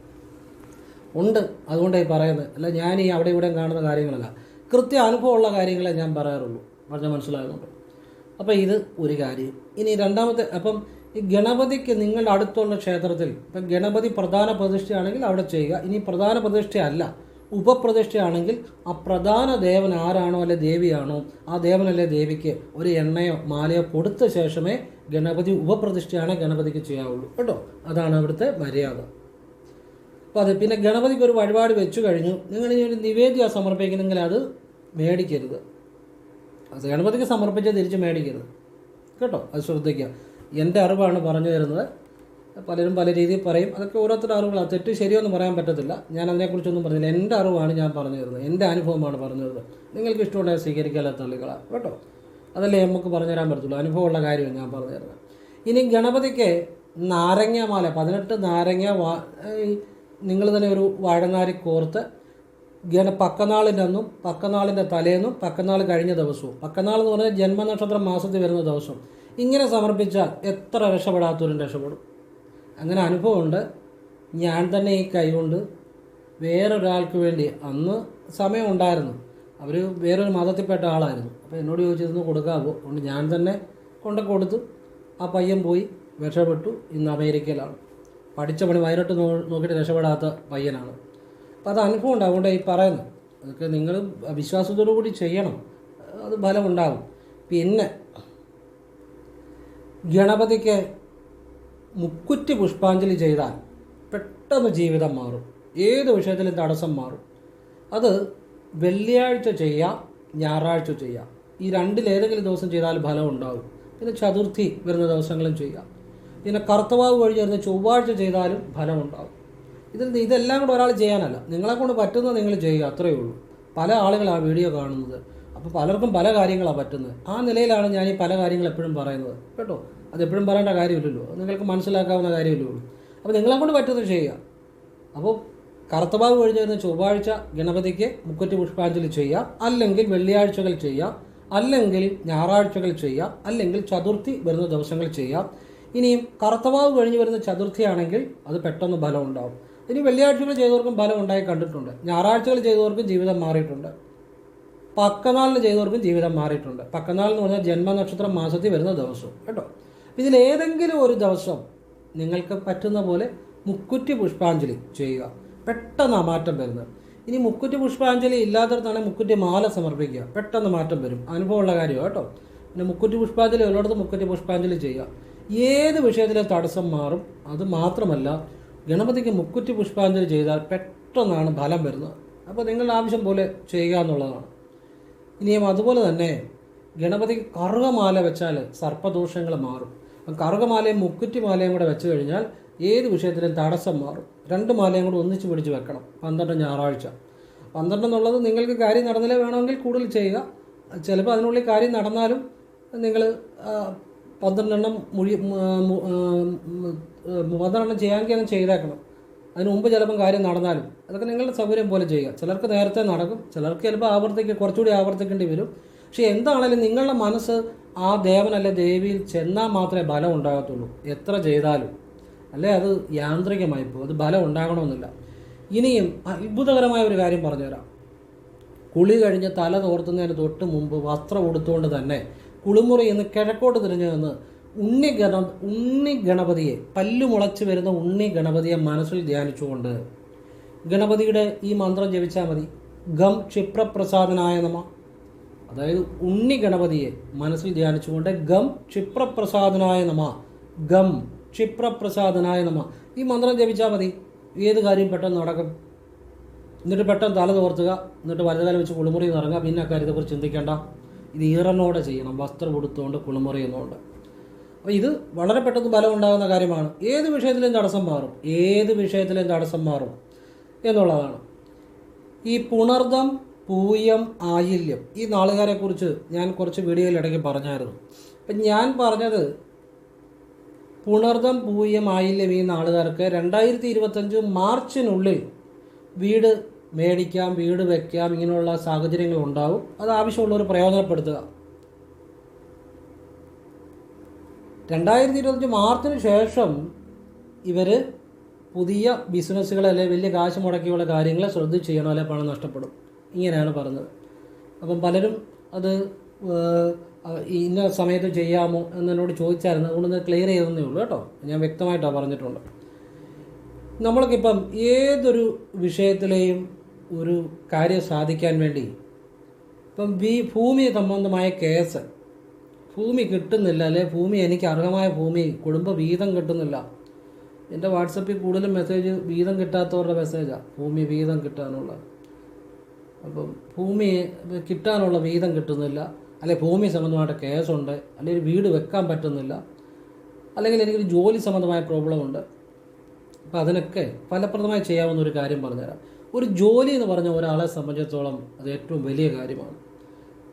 A: ഉണ്ട്. അതുകൊണ്ടായി പറയുന്നത്. അല്ല ഞാൻ ഈ അവിടെ ഇവിടെ കാണുന്ന കാര്യങ്ങളല്ല. കൃത്യ അനുഭവമുള്ള കാര്യങ്ങളെ ഞാൻ പറയാറുള്ളൂ. പറഞ്ഞാൽ മനസ്സിലാകുന്നുണ്ട്? അപ്പോൾ ഇത് ഒരു കാര്യം. ഇനി രണ്ടാമത്തെ അപ്പം ഈ ഗണപതിക്ക് നിങ്ങളുടെ അടുത്തുള്ള ക്ഷേത്രത്തിൽ ഇപ്പം ഗണപതി പ്രധാന പ്രതിഷ്ഠയാണെങ്കിൽ അവിടെ ചെയ്യുക. ഇനി പ്രധാന പ്രതിഷ്ഠയല്ല. ഉപപ്രതിഷ്ഠയാണെങ്കിൽ ആ പ്രധാന ദേവൻ ആരാണോ അല്ലെ ദേവിയാണോ ആ ദേവനല്ലേ ദേവിക്ക് ഒരു എണ്ണയോ മാലയോ കൊടുത്ത ശേഷമേ ഗണപതി ഉപപ്രതിഷ്ഠയാണ് ഗണപതിക്ക് ചെയ്യാവുള്ളൂ. കേട്ടോ? അതാണ് അവിടുത്തെ മര്യാദ. അപ്പോൾ അത് പിന്നെ ഗണപതിക്ക് ഒരു വഴിപാട് വെച്ചു കഴിഞ്ഞു. നിങ്ങൾ ഇനി ഒരു നിവേദ്യം സമർപ്പിക്കുന്നെങ്കിൽ അത് മേടിക്കരുത്. അത് ഗണപതിക്ക് സമർപ്പിച്ച് തിരിച്ച് മേടിക്കരുത്. കേട്ടോ? അത് ശ്രദ്ധിക്കുക. എന്റെ അറിവാണ് പറഞ്ഞു തരുന്നത്. പലരും പല രീതിയിൽ പറയും. അതൊക്കെ ഓരോരുത്തരുടെ അറിവുകളാണ്. തെറ്റ് ശരിയൊന്നും പറയാൻ പറ്റത്തില്ല. ഞാൻ അതിനെക്കുറിച്ചൊന്നും പറഞ്ഞില്ല. എന്റെ അറിവാണ് ഞാൻ പറഞ്ഞു തരുന്നത്. എന്റെ അനുഭവമാണ് പറഞ്ഞു തരുന്നത്. നിങ്ങൾക്ക് ഇഷ്ടമുണ്ടെങ്കിൽ സ്വീകരിക്കാതെ തള്ളികളാണ് കേട്ടോ? അതല്ലേ നമുക്ക് പറഞ്ഞു തരാൻ പറ്റത്തുള്ളൂ. അനുഭവമുള്ള കാര്യമാണ് ഞാൻ പറഞ്ഞു തരുന്നത്. ഇനി ഗണപതിക്ക് നാരങ്ങാമാല പതിനെട്ട് നാരങ്ങ വാ നിങ്ങൾ തന്നെ ഒരു വാഴനാരി കോർത്ത് ഗണ പക്കനാളിന്റെ അന്നും പക്കനാളിന്റെ തലേന്നും പക്കനാൾ കഴിഞ്ഞ ദിവസവും പക്കനാൾ എന്ന് പറഞ്ഞാൽ ജന്മനക്ഷത്രം മാസത്തിൽ വരുന്ന ദിവസം ഇങ്ങനെ സമർപ്പിച്ചാൽ എത്ര രക്ഷപ്പെടാത്തവരും രക്ഷപ്പെടും. അങ്ങനെ അനുഭവമുണ്ട്. ഞാൻ തന്നെ ഈ കൈകൊണ്ട് വേറൊരാൾക്ക് വേണ്ടി അന്ന് സമയമുണ്ടായിരുന്നു. അവർ വേറൊരു മതത്തിൽപ്പെട്ട ആളായിരുന്നു. അപ്പോൾ എന്നോട് ചോദിച്ചിരുന്നു കൊടുക്കാമോ അതുകൊണ്ട് ഞാൻ തന്നെ കൊണ്ട് കൊടുത്തു. ആ പയ്യൻ പോയി രക്ഷപ്പെട്ടു. ഇന്ന് അമേരിക്കയിലാണ്. പഠിച്ച പണി വയനാട്ട് നോ നോക്കിയിട്ട് രക്ഷപ്പെടാത്ത പയ്യനാണ്. അപ്പോൾ അത് അനുഭവം ഉണ്ട് അതുകൊണ്ട് ഈ പറയുന്നു അതൊക്കെ നിങ്ങൾ വിശ്വാസത്തോടു കൂടി ചെയ്യണം. അത് ഫലമുണ്ടാകും. പിന്നെ ഗണപതിക്ക് മുക്കുറ്റി പുഷ്പാഞ്ജലി ചെയ്താൽ പെട്ടെന്ന് ജീവിതം മാറും. ഏത് വിഷയത്തിലും തടസ്സം മാറും. അത് വെള്ളിയാഴ്ച ചെയ്യാം ഞായറാഴ്ച ചെയ്യാം. ഈ രണ്ടിലേതെങ്കിലും ദിവസം ചെയ്താൽ ഫലം ഉണ്ടാകും പിന്നെ ചതുർത്ഥി വരുന്ന ദിവസങ്ങളും ചെയ്യാം. പിന്നെ കർത്തവാവ് വഴി ചേർന്ന് ചൊവ്വാഴ്ച ചെയ്താലും ഫലം ഉണ്ടാകും ഇതിൽ ഇതെല്ലാം കൂടെ ഒരാൾ ചെയ്യാനല്ല. നിങ്ങളെ കൊണ്ട് പറ്റുന്നത് നിങ്ങൾ ചെയ്യുക അത്രയേ ഉള്ളൂ. പല ആളുകളാണ് വീഡിയോ കാണുന്നത്. അപ്പോൾ പലർക്കും പല കാര്യങ്ങളാണ് പറ്റുന്നത്. ആ നിലയിലാണ് ഞാൻ ഈ പല കാര്യങ്ങൾ എപ്പോഴും പറയുന്നത്. കേട്ടോ? അത് എപ്പോഴും പറയേണ്ട കാര്യമില്ലല്ലോ. നിങ്ങൾക്ക് മനസ്സിലാക്കാവുന്ന കാര്യമില്ലേ ഉള്ളൂ. അപ്പോൾ നിങ്ങളെ കൊണ്ട് പറ്റുന്നത് ചെയ്യുക. അപ്പോൾ കറുത്തബാബ് കഴിഞ്ഞ് വരുന്ന ചൊവ്വാഴ്ച ഗണപതിക്ക് മുക്കറ്റ് പുഷ്പാഞ്ജലി ചെയ്യാം അല്ലെങ്കിൽ വെള്ളിയാഴ്ചകൾ ചെയ്യാം അല്ലെങ്കിൽ ഞായറാഴ്ചകൾ ചെയ്യാം അല്ലെങ്കിൽ ചതുർത്ഥി വരുന്ന ദിവസങ്ങൾ ചെയ്യാം ഇനിയും കറുത്തവാവ് കഴിഞ്ഞ് വരുന്ന ചതുർത്ഥിയാണെങ്കിൽ അത് പെട്ടെന്ന് ഫലം ഉണ്ടാവും. ഇനി വെള്ളിയാഴ്ചകൾ ചെയ്തവർക്കും ഫലം ഉണ്ടായി കണ്ടിട്ടുണ്ട്. ഞായറാഴ്ചകൾ ചെയ്തവർക്കും ജീവിതം മാറിയിട്ടുണ്ട്. പക്കനാളിന് ചെയ്തവർക്കും ജീവിതം മാറിയിട്ടുണ്ട്. പക്കനാൾ എന്ന് പറഞ്ഞാൽ ജന്മനക്ഷത്രം മാസത്തിൽ വരുന്ന ദിവസവും കേട്ടോ? ഇതിലേതെങ്കിലും ഒരു ദിവസം നിങ്ങൾക്ക് പറ്റുന്ന പോലെ മുക്കുറ്റി പുഷ്പാഞ്ജലി ചെയ്യുക. പെട്ടെന്ന് മാറ്റം വരുന്നത്. ഇനി മുക്കുറ്റി പുഷ്പാഞ്ജലി ഇല്ലാത്തടത്താണെങ്കിൽ മുക്കുറ്റി മാല സമർപ്പിക്കുക. പെട്ടെന്ന് മാറ്റം വരും. അനുഭവമുള്ള കാര്യമാണ് കേട്ടോ? പിന്നെ മുക്കുറ്റി പുഷ്പാഞ്ജലി ഉള്ളിടത്ത് മുക്കുറ്റി പുഷ്പാഞ്ജലി ചെയ്യുക. ഏത് വിഷയത്തിലെ തടസ്സം മാറും അത് മാത്രമല്ല ഗണപതിക്ക് മുക്കുറ്റി പുഷ്പാഞ്ജലി ചെയ്താൽ പെട്ടെന്നാണ് ഫലം വരുന്നത്. അപ്പോൾ നിങ്ങളുടെ ആവശ്യം പോലെ ചെയ്യുക എന്നുള്ളതാണ്. ഇനിയും അതുപോലെ തന്നെ ഗണപതി കറുകമാല വെച്ചാൽ സർപ്പദോഷങ്ങൾ മാറും. കറുകമാലയും മുക്കുറ്റി മാലയും കൂടെ വെച്ച് കഴിഞ്ഞാൽ ഏത് വിഷയത്തിലും തടസ്സം മാറും. രണ്ട് മാലയും കൂടെ ഒന്നിച്ച് പിടിച്ച് വെക്കണം. പന്ത്രണ്ട് ഞായറാഴ്ച. പന്ത്രണ്ട് എന്നുള്ളത് നിങ്ങൾക്ക് കാര്യം നടന്നില്ല വേണമെങ്കിൽ കൂടുതൽ ചെയ്യുക. ചിലപ്പോൾ അതിനുള്ളിൽ കാര്യം നടന്നാലും നിങ്ങൾ പന്ത്രണ്ടെണ്ണം മുഴി പന്ത്രണ്ടെണ്ണം ചെയ്യാമെങ്കിൽ അത് ചെയ്തേക്കണം. അതിന് മുമ്പ് ചിലപ്പം കാര്യം നടന്നാലും അതൊക്കെ നിങ്ങളുടെ സൗകര്യം പോലെ ചെയ്യുക. ചിലർക്ക് നേരത്തെ നടക്കും ചിലർക്ക് ചിലപ്പോൾ ആവർത്തിക്കുക കുറച്ചുകൂടി ആവർത്തിക്കേണ്ടി വരും. പക്ഷേ എന്താണെങ്കിലും നിങ്ങളുടെ മനസ്സ് ആ ദേവൻ അല്ലെ ദേവിയിൽ ചെന്നാൽ മാത്രമേ ബലം ഉണ്ടാകത്തുള്ളൂ. എത്ര ചെയ്താലും. അല്ലേ? അത് യാന്ത്രികമായി പോകും. അത് ബലം ഉണ്ടാകണമെന്നില്ല. ഇനിയും അത്ഭുതകരമായ ഒരു കാര്യം പറഞ്ഞുതരാം. കുളി കഴിഞ്ഞ് തല തോർത്തുന്നതിന് തൊട്ട് മുമ്പ് വസ്ത്രം ഉടുത്തുകൊണ്ട് തന്നെ കുളിമുറി എന്ന് കിഴക്കോട്ട് തിരിഞ്ഞു നിന്ന് ഉണ്ണി ഗണ ഉണ്ണി ഗണപതിയെ പല്ലു മുളച്ച് വരുന്ന ഉണ്ണി ഗണപതിയെ മനസ്സിൽ ധ്യാനിച്ചുകൊണ്ട് ഗണപതിയുടെ ഈ മന്ത്രം ജപിച്ചാൽ മതി. ഗം ക്ഷിപ്രപ്രസാദനായ നമ. അതായത് ഉണ്ണി ഗണപതിയെ മനസ്സിൽ ധ്യാനിച്ചുകൊണ്ട് ഗം ക്ഷിപ്രപ്രസാദനായ നമ. ഗം ക്ഷിപ്രപ്രസാദനായ നമ. ഈ മന്ത്രം ജപിച്ചാൽ മതി. ഏത് കാര്യം പെട്ടെന്ന് നടക്കും? എന്നിട്ട് പെട്ടെന്ന് തല തോർത്തുക. എന്നിട്ട് വലതുകാലം വെച്ച് കുളിമുറി ഇറങ്ങുക. പിന്നെ ആ കാര്യത്തെക്കുറിച്ച് ചിന്തിക്കേണ്ട. ഇത് ഈറനോടെ ചെയ്യണം. വസ്ത്രം ഉടുത്തുകൊണ്ട് കുളിമുറി എന്നുകൊണ്ട്. അപ്പോൾ ഇത് വളരെ പെട്ടെന്ന് ഫലം ഉണ്ടാകുന്ന കാര്യമാണ്. ഏത് വിഷയത്തിലും തടസ്സം മാറും. ഏത് വിഷയത്തിലും തടസ്സം മാറും എന്നുള്ളതാണ്. ഈ പുണർദം പൂയം ആയില്യം ഈ നാളുകാരെക്കുറിച്ച് ഞാൻ കുറച്ച് വീഡിയോയിൽ ഇടയ്ക്ക് പറഞ്ഞായിരുന്നു. അപ്പം ഞാൻ പറഞ്ഞത് പുണർദം പൂയം ആയില്യം ഈ നാളുകാർക്ക് രണ്ടായിരത്തി ഇരുപത്തഞ്ച് മാർച്ചിനുള്ളിൽ വീട് മേടിക്കാം വീട് വെക്കാം ഇങ്ങനെയുള്ള സാഹചര്യങ്ങൾ ഉണ്ടാവും അത് ആവശ്യമുള്ളവർ പ്രയോജനപ്പെടുത്തുക. രണ്ടായിരത്തി ഇരുപത്തഞ്ച് മാർച്ചിന് ശേഷം ഇവർ പുതിയ ബിസിനസ്സുകൾ അല്ലെങ്കിൽ വലിയ കാശ് മുടക്കിയുള്ള കാര്യങ്ങൾ ശ്രദ്ധിച്ച് ചെയ്യണം അല്ലെങ്കിൽ പണം നഷ്ടപ്പെടും. ഇങ്ങനെയാണ് പറഞ്ഞത്. അപ്പം പലരും അത് ഇന്ന സമയത്ത് ചെയ്യാമോ എന്നോട് ചോദിച്ചായിരുന്നു. അതുകൊണ്ട് ക്ലിയർ ചെയ്തെന്നേ ഉള്ളൂ കേട്ടോ. ഞാൻ വ്യക്തമായിട്ടാണ് പറഞ്ഞിട്ടുണ്ട്. നമ്മൾക്കിപ്പം ഏതൊരു വിഷയത്തിലെയും ഒരു കാര്യം സാധിക്കാൻ വേണ്ടി ഇപ്പം ഭൂമി സംബന്ധമായ കേസ് ഭൂമി കിട്ടുന്നില്ല അല്ലെ? ഭൂമി എനിക്ക് അർഹമായ ഭൂമി കുടുംബ വീതം കിട്ടുന്നില്ല. എന്റെ വാട്സപ്പിൽ കൂടുതലും മെസ്സേജ് വീതം കിട്ടാത്തവരുടെ മെസ്സേജാണ് ഭൂമി വീതം കിട്ടാനുള്ള അപ്പം ഭൂമി കിട്ടാനുള്ള വീതം കിട്ടുന്നില്ല അല്ലെ ഭൂമി സംബന്ധമായിട്ട് കേസുണ്ട് അല്ലെങ്കിൽ വീട് വെക്കാൻ പറ്റുന്നില്ല അല്ലെങ്കിൽ എനിക്കൊരു ജോലി സംബന്ധമായ പ്രോബ്ലം ഉണ്ട്. അപ്പോൾ അതിനൊക്കെ ഫലപ്രദമായി ചെയ്യാവുന്ന ഒരു കാര്യം പറഞ്ഞുതരാം. ഒരു ജോലി എന്ന് പറഞ്ഞ ഒരാളെ സംബന്ധിച്ചിടത്തോളം അത് ഏറ്റവും വലിയ കാര്യമാണ്.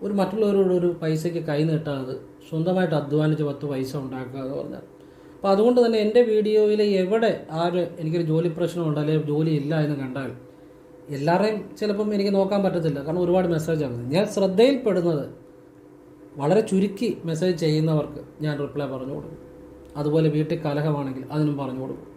A: ഒരു മറ്റുള്ളവരോട് ഒരു പൈസയ്ക്ക് കൈ നീട്ടാതെ സ്വന്തമായിട്ട് അധ്വാനിച്ച് പത്ത് പൈസ ഉണ്ടാക്കുക എന്ന് പറഞ്ഞാൽ. അപ്പോൾ അതുകൊണ്ട് തന്നെ എന്റെ വീഡിയോയിൽ എവിടെ ആര് എനിക്കൊരു ജോലി പ്രശ്നമുണ്ട് അല്ലെങ്കിൽ ജോലി ഇല്ല എന്ന് കണ്ടാൽ എല്ലാവരെയും ചിലപ്പം എനിക്ക് നോക്കാൻ പറ്റത്തില്ല. കാരണം ഒരുപാട് മെസ്സേജ് ആണ്. ഞാൻ ശ്രദ്ധയിൽപ്പെടുന്നത് വളരെ ചുരുക്കി മെസ്സേജ് ചെയ്യുന്നവർക്ക് ഞാൻ റിപ്ലൈ പറഞ്ഞു കൊടുക്കും. അതുപോലെ വീട്ടിൽ കലഹമാണെങ്കിൽ അതിനും പറഞ്ഞു കൊടുക്കും.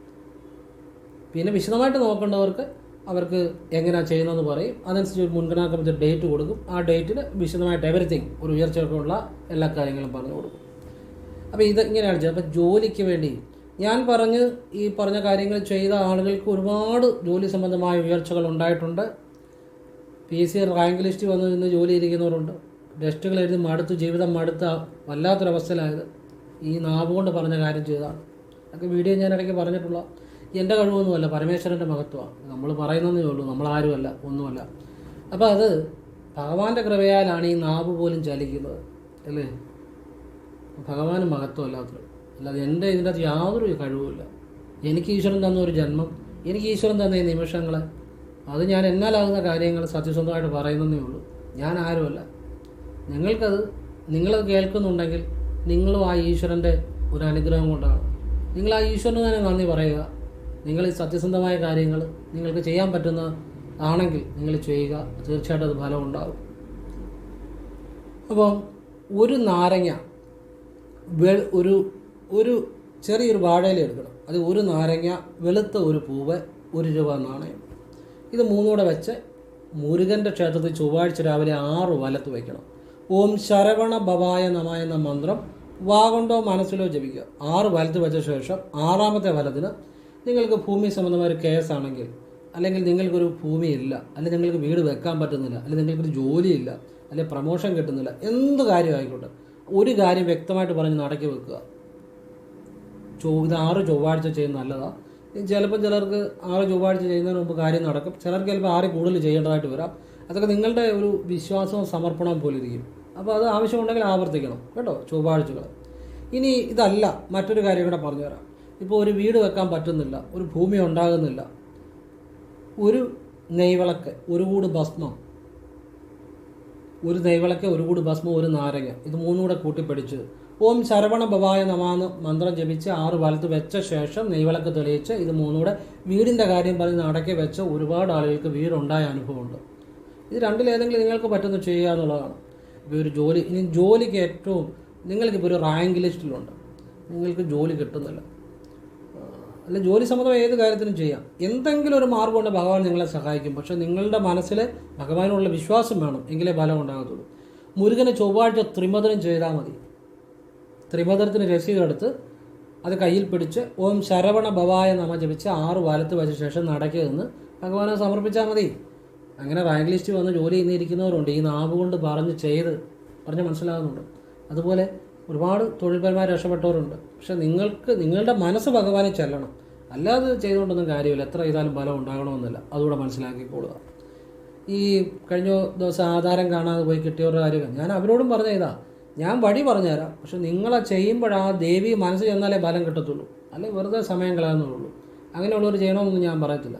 A: പിന്നെ വിശദമായിട്ട് നോക്കേണ്ടവർക്ക് അവർക്ക് എങ്ങനെയാണ് ചെയ്യുന്നതെന്ന് പറയും. അതനുസരിച്ച് ഒരു മുൻഗണനാ കമ്മിറ്റി ഡേറ്റ് കൊടുക്കും. ആ ഡേറ്റിൽ വിശദമായിട്ട് എവറിത്തിങ് ഒരു ഉയർച്ചയ്ക്കുള്ള എല്ലാ കാര്യങ്ങളും പറഞ്ഞു കൊടുക്കും. അപ്പോൾ ഇത് ഇങ്ങനെയാണ് ചെയ്യുന്നത് അപ്പോൾ ജോലിക്ക് വേണ്ടി ഞാൻ പറഞ്ഞ് ഈ പറഞ്ഞ കാര്യങ്ങൾ ചെയ്ത ആളുകൾക്ക് ഒരുപാട് ജോലി സംബന്ധമായ ഉയർച്ചകൾ ഉണ്ടായിട്ടുണ്ട്. P S C rank list വന്ന് നിന്ന് ജോലി ഇരിക്കുന്നവരുണ്ട് ടെസ്റ്റുകൾ എഴുതി മടുത്ത് ജീവിതം മടുത്ത വല്ലാത്തൊരവസ്ഥയിലായത് ഈ നാവുകൊണ്ട് പറഞ്ഞ കാര്യം ചെയ്തതാണ്. അതൊക്കെ വീഡിയോ ഞാൻ ഇടയ്ക്ക് പറഞ്ഞിട്ടുള്ള എന്റെ കഴിവൊന്നുമല്ല പരമേശ്വരന്റെ മഹത്വമാണ് നമ്മൾ പറയുന്നതേ ഉള്ളൂ നമ്മളാരുമല്ല ഒന്നുമല്ല. അപ്പോൾ അത് ഭഗവാന്റെ കൃപയാലാണ് ഈ നാവ് പോലും ചലിക്കുന്നത് അല്ലേ? ഭഗവാന് മഹത്വമല്ലാത്തത്. അല്ലാതെ എന്റെ ഇതിന്റെ അകത്ത് യാതൊരു കഴിവുമില്ല. എനിക്ക് ഈശ്വരൻ തന്ന ഒരു ജന്മം എനിക്ക് ഈശ്വരൻ തന്ന ഈ നിമിഷങ്ങൾ അത് ഞാൻ എന്നാലാകുന്ന കാര്യങ്ങൾ സത്യസന്ധമായിട്ട് പറയുന്നതേ ഉള്ളൂ. ഞാൻ ആരുമല്ല. നിങ്ങൾക്കത് നിങ്ങളത് കേൾക്കുന്നുണ്ടെങ്കിൽ നിങ്ങളും ആ ഈശ്വരന്റെ ഒരു അനുഗ്രഹം കൊണ്ടാണ്. നിങ്ങൾ ആ ഈശ്വരന് തന്നെ നന്ദി പറയുക. നിങ്ങൾ ഈ സത്യസന്ധമായ കാര്യങ്ങൾ നിങ്ങൾക്ക് ചെയ്യാൻ പറ്റുന്ന ആണെങ്കിൽ നിങ്ങൾ ചെയ്യുക. തീർച്ചയായിട്ടും അത് ഫലം ഉണ്ടാകും. അപ്പം ഒരു നാരങ്ങ വെ ഒരു ഒരു ചെറിയൊരു വാഴയില എടുക്കണം. അത് ഒരു നാരങ്ങ വെളുത്ത ഒരു പൂവ് ഒരു രൂപ നാണയം. ഇത് മൂന്നൂടെ വെച്ച് മുരുകന്റെ ക്ഷേത്രത്തിൽ ചൊവ്വാഴ്ച രാവിലെ ആറ് വലത്ത് വയ്ക്കണം. ഓം ശരവണ ഭവായ നമ എന്ന മന്ത്രം വാകണ്ടോ മനസ്സിലോ ജപിക്കുക. ആറ് വലത്ത് വെച്ച ശേഷം ആറാമത്തെ വലത്തിന് നിങ്ങൾക്ക് ഭൂമി സംബന്ധമായ ഒരു കേസാണെങ്കിൽ അല്ലെങ്കിൽ നിങ്ങൾക്കൊരു ഭൂമി ഇല്ല അല്ലെങ്കിൽ നിങ്ങൾക്ക് വീട് വെക്കാൻ പറ്റുന്നില്ല അല്ലെങ്കിൽ നിങ്ങൾക്കൊരു ജോലിയില്ല അല്ലെങ്കിൽ പ്രമോഷൻ കിട്ടുന്നില്ല എന്ത് കാര്യമായിക്കോട്ടെ ഒരു കാര്യം വ്യക്തമായിട്ട് പറഞ്ഞ് നടക്കി വെക്കുക. ചൊ ഇത് ആറ് ചൊവ്വാഴ്ച ചെയ്യുന്ന നല്ലതാണ് ചിലപ്പോൾ ചിലർക്ക് ആറ് ചൊവ്വാഴ്ച ചെയ്യുന്നതിന് മുമ്പ് കാര്യം നടക്കും. ചിലർക്ക് ചിലപ്പോൾ ആറ് കൂടുതൽ ചെയ്യേണ്ടതായിട്ട് വരാം. അതൊക്കെ നിങ്ങളുടെ ഒരു വിശ്വാസവും സമർപ്പണവും പോലെ ഇരിക്കും അപ്പോൾ അത് ആവശ്യമുണ്ടെങ്കിൽ ആവർത്തിക്കണം കേട്ടോ ചൊവ്വാഴ്ചകൾ. ഇനി ഇതല്ല മറ്റൊരു കാര്യം കൂടെ പറഞ്ഞുതരാം. ഇപ്പോൾ ഒരു വീട് വെക്കാൻ പറ്റുന്നില്ല ഒരു ഭൂമി ഉണ്ടാകുന്നില്ല ഒരു നെയ്വിളക്ക് ഒരു കൂട് ഭസ്മം ഒരു നെയ്വിളക്ക് ഒരു കൂട് ഭസ്മം ഒരു നാരങ്ങ ഇത് മൂന്നും കൂടെ കൂട്ടിപ്പിടിച്ച് ഓം ശരവണ ഭവായ നമാന്ന് മന്ത്രം ജപിച്ച് ആറ് വലത്ത് വെച്ച ശേഷം നെയ്വിളക്ക് തെളിയിച്ച് ഇത് മൂന്നും കൂടെ വീടിന്റെ കാര്യം പറഞ്ഞ് നടക്കി വെച്ച ഒരുപാട് ആളുകൾക്ക് വീടുണ്ടായ അനുഭവമുണ്ട്. ഇത് രണ്ടിലേതെങ്കിലും നിങ്ങൾക്ക് പറ്റുന്ന ചെയ്യുക എന്നുള്ളതാണ്. ഇപ്പോൾ ഒരു ജോലി ഇനി ജോലിക്ക് ഏറ്റവും നിങ്ങൾക്കിപ്പോൾ ഒരു റാങ്ക് ലിസ്റ്റിലുണ്ട്. നിങ്ങൾക്ക് ജോലി കിട്ടുന്നില്ല. അല്ല ജോലി സംബന്ധമായ ഏത് കാര്യത്തിനും ചെയ്യാം. എന്തെങ്കിലും ഒരു മാർഗം കൊണ്ട് ഭഗവാൻ നിങ്ങളെ സഹായിക്കും. പക്ഷേ നിങ്ങളുടെ മനസ്സിൽ ഭഗവാനുള്ള വിശ്വാസം വേണം എങ്കിലേ ഫലം ഉണ്ടാകത്തുള്ളൂ. മുരുകനെ ചൊവ്വാഴ്ച ത്രിമധുരം ചെയ്താൽ മതി. ത്രിമധുരത്തിന് രസീതെടുത്ത് അത് കയ്യിൽ പിടിച്ച് ഓം ശരവണ ഭവായ നമ ജപിച്ച് ആറ് വാലത്ത് വെച്ച ശേഷം നടക്കി നിന്ന് ഭഗവാനെ സമർപ്പിച്ചാൽ മതി. അങ്ങനെ റാങ്ക് ലിസ്റ്റ് വന്ന് ജോലി ചെയ്യുന്നിരിക്കുന്നവരുണ്ട് ഈ നാവ് കൊണ്ട് പറഞ്ഞ് ചെയ്ത് പറഞ്ഞ് മനസ്സിലാകുന്നുണ്ട്. അതുപോലെ ഒരുപാട് തൊഴിൽപരമായി രക്ഷപ്പെട്ടവരുണ്ട്. പക്ഷെ നിങ്ങൾക്ക് നിങ്ങളുടെ മനസ്സ് ഭഗവാനെ ചെല്ലണം. അല്ലാതെ ചെയ്തുകൊണ്ടൊന്നും കാര്യമില്ല. എത്ര ചെയ്താലും ഫലം ഉണ്ടാകണമെന്നില്ല. അതുകൂടെ മനസ്സിലാക്കിക്കൊള്ളുക. ഈ കഴിഞ്ഞ ദിവസം ആധാരം കാണാതെ പോയി കിട്ടിയവരുടെ കാര്യം ഞാൻ അവരോടും പറഞ്ഞ ഇതാ ഞാൻ വഴി പറഞ്ഞുതരാം. പക്ഷെ നിങ്ങളെ ചെയ്യുമ്പോഴാ ദേവി മനസ്സ് ചെന്നാലേ ഫലം കിട്ടത്തുള്ളൂ. അല്ലെ വെറുതെ സമയം കളയാന്നുള്ളൂ അങ്ങനെയുള്ളവർ ചെയ്യണമെന്നൊന്നും ഞാൻ പറയത്തില്ല.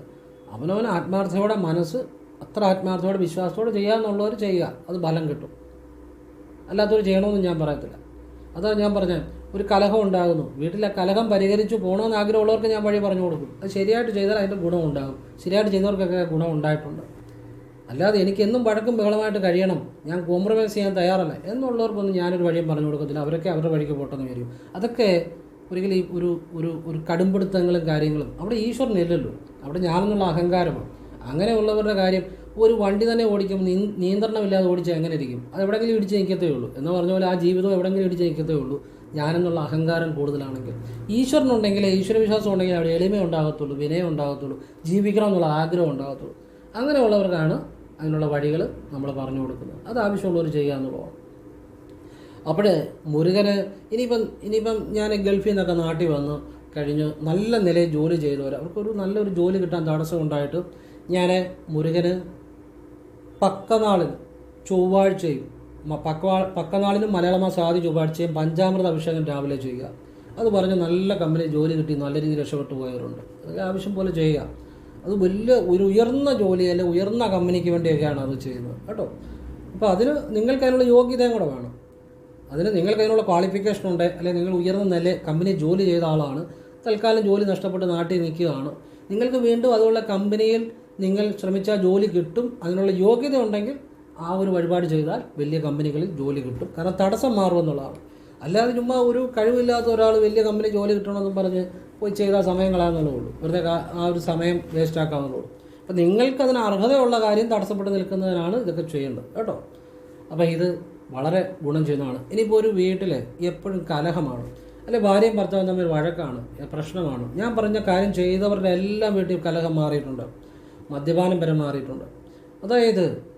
A: അവനവൻ ആത്മാർത്ഥയോടെ മനസ്സ് അത്ര ആത്മാർത്ഥയോടെ വിശ്വാസത്തോടെ ചെയ്യാമെന്നുള്ളവർ ചെയ്യുക. അത് ഫലം കിട്ടും. അല്ലാത്തവർ ചെയ്യണമെന്നും ഞാൻ പറയത്തില്ല. അതാണ് ഞാൻ പറഞ്ഞത് ഒരു കലഹം ഉണ്ടാകുന്നു. വീട്ടിലെ കലഹം പരിഹരിച്ചു പോകണമെന്ന് ആഗ്രഹമുള്ളവർക്ക് ഞാൻ വഴി പറഞ്ഞു കൊടുക്കും. അത് ശരിയായിട്ട് ചെയ്താൽ അതിന്റെ ഗുണം ഉണ്ടാകും. ശരിയായിട്ട് ചെയ്യുന്നവർക്കൊക്കെ ഗുണം ഉണ്ടായിട്ടുണ്ട്. അല്ലാതെ എനിക്ക് എന്നും വഴക്കും ബഹളമായിട്ട് കഴിയണം. ഞാൻ കോംപ്രമൈസ് ചെയ്യാൻ തയ്യാറല്ല. എന്നുള്ളവർക്കൊന്നും ഞാനൊരു വഴിയും പറഞ്ഞു കൊടുക്കത്തില്ല. അവരൊക്കെ അവരുടെ വഴിക്ക് പോട്ടെന്ന് വരും അതൊക്കെ ഒരിക്കലും ഈ ഒരു ഒരു ഒരു കടുംപിടുത്തങ്ങളും കാര്യങ്ങളും അവിടെ ഈശ്വരനില്ലല്ലോ അവിടെ ഞാനെന്നുള്ള അഹങ്കാരമാണ്. അങ്ങനെയുള്ളവരുടെ കാര്യം ഒരു വണ്ടി തന്നെ ഓടിക്കുമ്പോൾ നിയന്ത്രണമില്ലാതെ ഓടിച്ചാൽ എങ്ങനെ ഇരിക്കും? അത് എവിടെയെങ്കിലും ഇടിച്ച് നിൽക്കത്തേ ഉള്ളൂ. എന്ന് പറഞ്ഞ പോലെ ആ ജീവിതം എവിടെയെങ്കിലും ഇടിച്ച് നിൽക്കത്തേ ഉള്ളൂ. ഞാനെന്നുള്ള അഹങ്കാരം കൂടുതലാണെങ്കിൽ. ഈശ്വരനുണ്ടെങ്കിൽ ഈശ്വരവിശ്വാസം ഉണ്ടെങ്കിൽ അവിടെ എളിമ ഉണ്ടാകത്തുള്ളൂ വിനയം ഉണ്ടാകത്തുള്ളൂ ജീവിക്കണം എന്നുള്ള ആഗ്രഹം ഉണ്ടാകത്തുള്ളൂ. അങ്ങനെയുള്ളവർക്കാണ് അതിനുള്ള വഴികൾ നമ്മൾ പറഞ്ഞു കൊടുക്കുന്നത്. അത് ആവശ്യമുള്ളവർ ചെയ്യുക എന്നുള്ളതാണ്. അപ്പോൾ മുരുകന് ഇനിയിപ്പം ഇനിയിപ്പം ഞാൻ ഗൾഫിൽ നിന്നൊക്കെ നാട്ടിൽ വന്ന് കഴിഞ്ഞ് നല്ല നിലയിൽ ജോലി ചെയ്തവർ അവർക്കൊരു നല്ലൊരു ജോലി കിട്ടാൻ തടസ്സം ഉണ്ടായിട്ട് ഞാൻ മുരുകന് പക്കനാളിന് ചൊവ്വാഴ്ചയും പക്കവാ പക്കനാളിനും മലയാള മാസം ആദ്യ ചൊവ്വാഴ്ചയും പഞ്ചാമൃത അഭിഷേകം രാവിലെ ചെയ്യുക. അത് പറഞ്ഞ് നല്ല കമ്പനി ജോലി കിട്ടി നല്ല രീതിയിൽ രക്ഷപ്പെട്ടു പോയവരുണ്ട്. അതൊക്കെ ആവശ്യം പോലെ ചെയ്യുക. അത് വലിയ ഒരു ഉയർന്ന ജോലി അല്ലെങ്കിൽ ഉയർന്ന കമ്പനിക്ക് വേണ്ടിയൊക്കെയാണ് അത് ചെയ്യുന്നത്. കേട്ടോ? അപ്പോൾ അതിന് നിങ്ങൾക്ക് അതിനുള്ള യോഗ്യതയും കൂടെ വേണം. അതിന് നിങ്ങൾക്ക് അതിനുള്ള ക്വാളിഫിക്കേഷൻ ഉണ്ട്. അല്ലെങ്കിൽ നിങ്ങൾ ഉയർന്ന നില കമ്പനി ജോലി ചെയ്ത ആളാണ്. തൽക്കാലം ജോലി നഷ്ടപ്പെട്ട് നാട്ടിൽ നിൽക്കുകയാണ്. നിങ്ങൾക്ക് വീണ്ടും അതുള്ള കമ്പനിയിൽ നിങ്ങൾ ശ്രമിച്ചാൽ ജോലി കിട്ടും. അതിനുള്ള യോഗ്യത ഉണ്ടെങ്കിൽ ആ ഒരു വഴിപാട് ചെയ്താൽ വലിയ കമ്പനികളിൽ ജോലി കിട്ടും. കാരണം തടസ്സം മാറുമെന്നുള്ളതാണ് അല്ലാതെ ചുമ്മാ ഒരു കഴിവില്ലാത്ത ഒരാൾ വലിയ കമ്പനി ജോലി കിട്ടണമെന്ന് പറഞ്ഞ് പോയി ചെയ്താൽ സമയം കളയാന്നുള്ളൂ വെറുതെ ആ ഒരു സമയം വേസ്റ്റ് ആക്കാവുന്നുള്ളൂ അപ്പം നിങ്ങൾക്ക് അതിന് അർഹതയുള്ള കാര്യം തടസ്സപ്പെട്ട് നിൽക്കുന്നതിനാണ് ഇതൊക്കെ ചെയ്യേണ്ടത് കേട്ടോ. അപ്പോൾ ഇത് വളരെ ഗുണം ചെയ്യുന്നതാണ്. ഇനിയിപ്പോൾ ഒരു വീട്ടിൽ എപ്പോഴും കലഹമാണ്. അല്ലെ ഭാര്യയും ഭർത്താവും തമ്മിൽ വഴക്കാണ് പ്രശ്നമാണ്. ഞാൻ പറഞ്ഞ കാര്യം ചെയ്തവരുടെ എല്ലാം വീട്ടിൽ കലഹം മാറിയിട്ടുണ്ട്. മദ്യപാനം വരെ മാറിയിട്ടുണ്ട്. അതായത്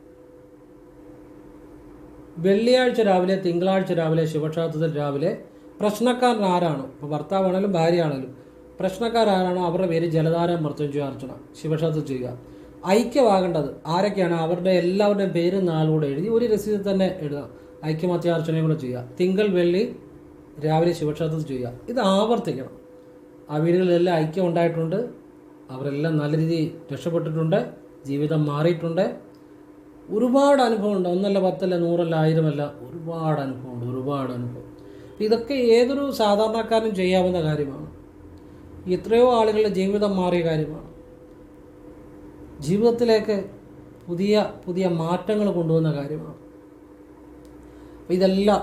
A: വെള്ളിയാഴ്ച രാവിലെ തിങ്കളാഴ്ച രാവിലെ ശിവക്ഷേത്രത്തിൽ രാവിലെ പ്രശ്നക്കാരൻ ആരാണ്? ഇപ്പോൾ ഭർത്താവാണേലും പ്രശ്നക്കാർ പ്രശ്നക്കാരാരാണോ അവരുടെ പേര് ജലധാര മൃത്യുഞ്ജയ അർച്ചന. ശിവക്ഷേത്രത്തിൽ ചെയ്യുക. ഐക്യമാകേണ്ടത് ആരൊക്കെയാണ്? അവരുടെ എല്ലാവരുടെയും പേര് നാളുകൂടെ എഴുതി ഒരു രസീതിൽ തന്നെ എഴുതാം ഐക്യമത്യാർച്ചനയും കൂടെ ചെയ്യുക. തിങ്കൾ വെള്ളി രാവിലെ ശിവക്ഷേത്രത്തിൽ ചെയ്യുക. ഇത് ആവർത്തിക്കണം. ആ വീടുകളിലെല്ലാം ഐക്യം ഉണ്ടായിട്ടുണ്ട്. അവരെല്ലാം നല്ല രീതിയിൽ രക്ഷപ്പെട്ടിട്ടുണ്ട് ജീവിതം മാറിയിട്ടുണ്ട്. ഒരുപാട് അനുഭവമുണ്ട്. ഒന്നല്ല പത്തല്ല നൂറല്ല ആയിരമല്ല ഒരുപാട് അനുഭവമുണ്ട് ഒരുപാട് അനുഭവം. ഇതൊക്കെ ഏതൊരു സാധാരണക്കാരനും ചെയ്യാവുന്ന കാര്യമാണ്. എത്രയോ ആളുകളുടെ ജീവിതം മാറിയ കാര്യമാണ്. ജീവിതത്തിലേക്ക് പുതിയ പുതിയ മാറ്റങ്ങൾ കൊണ്ടുവന്ന കാര്യമാണ്. അപ്പോൾ ഇതെല്ലാം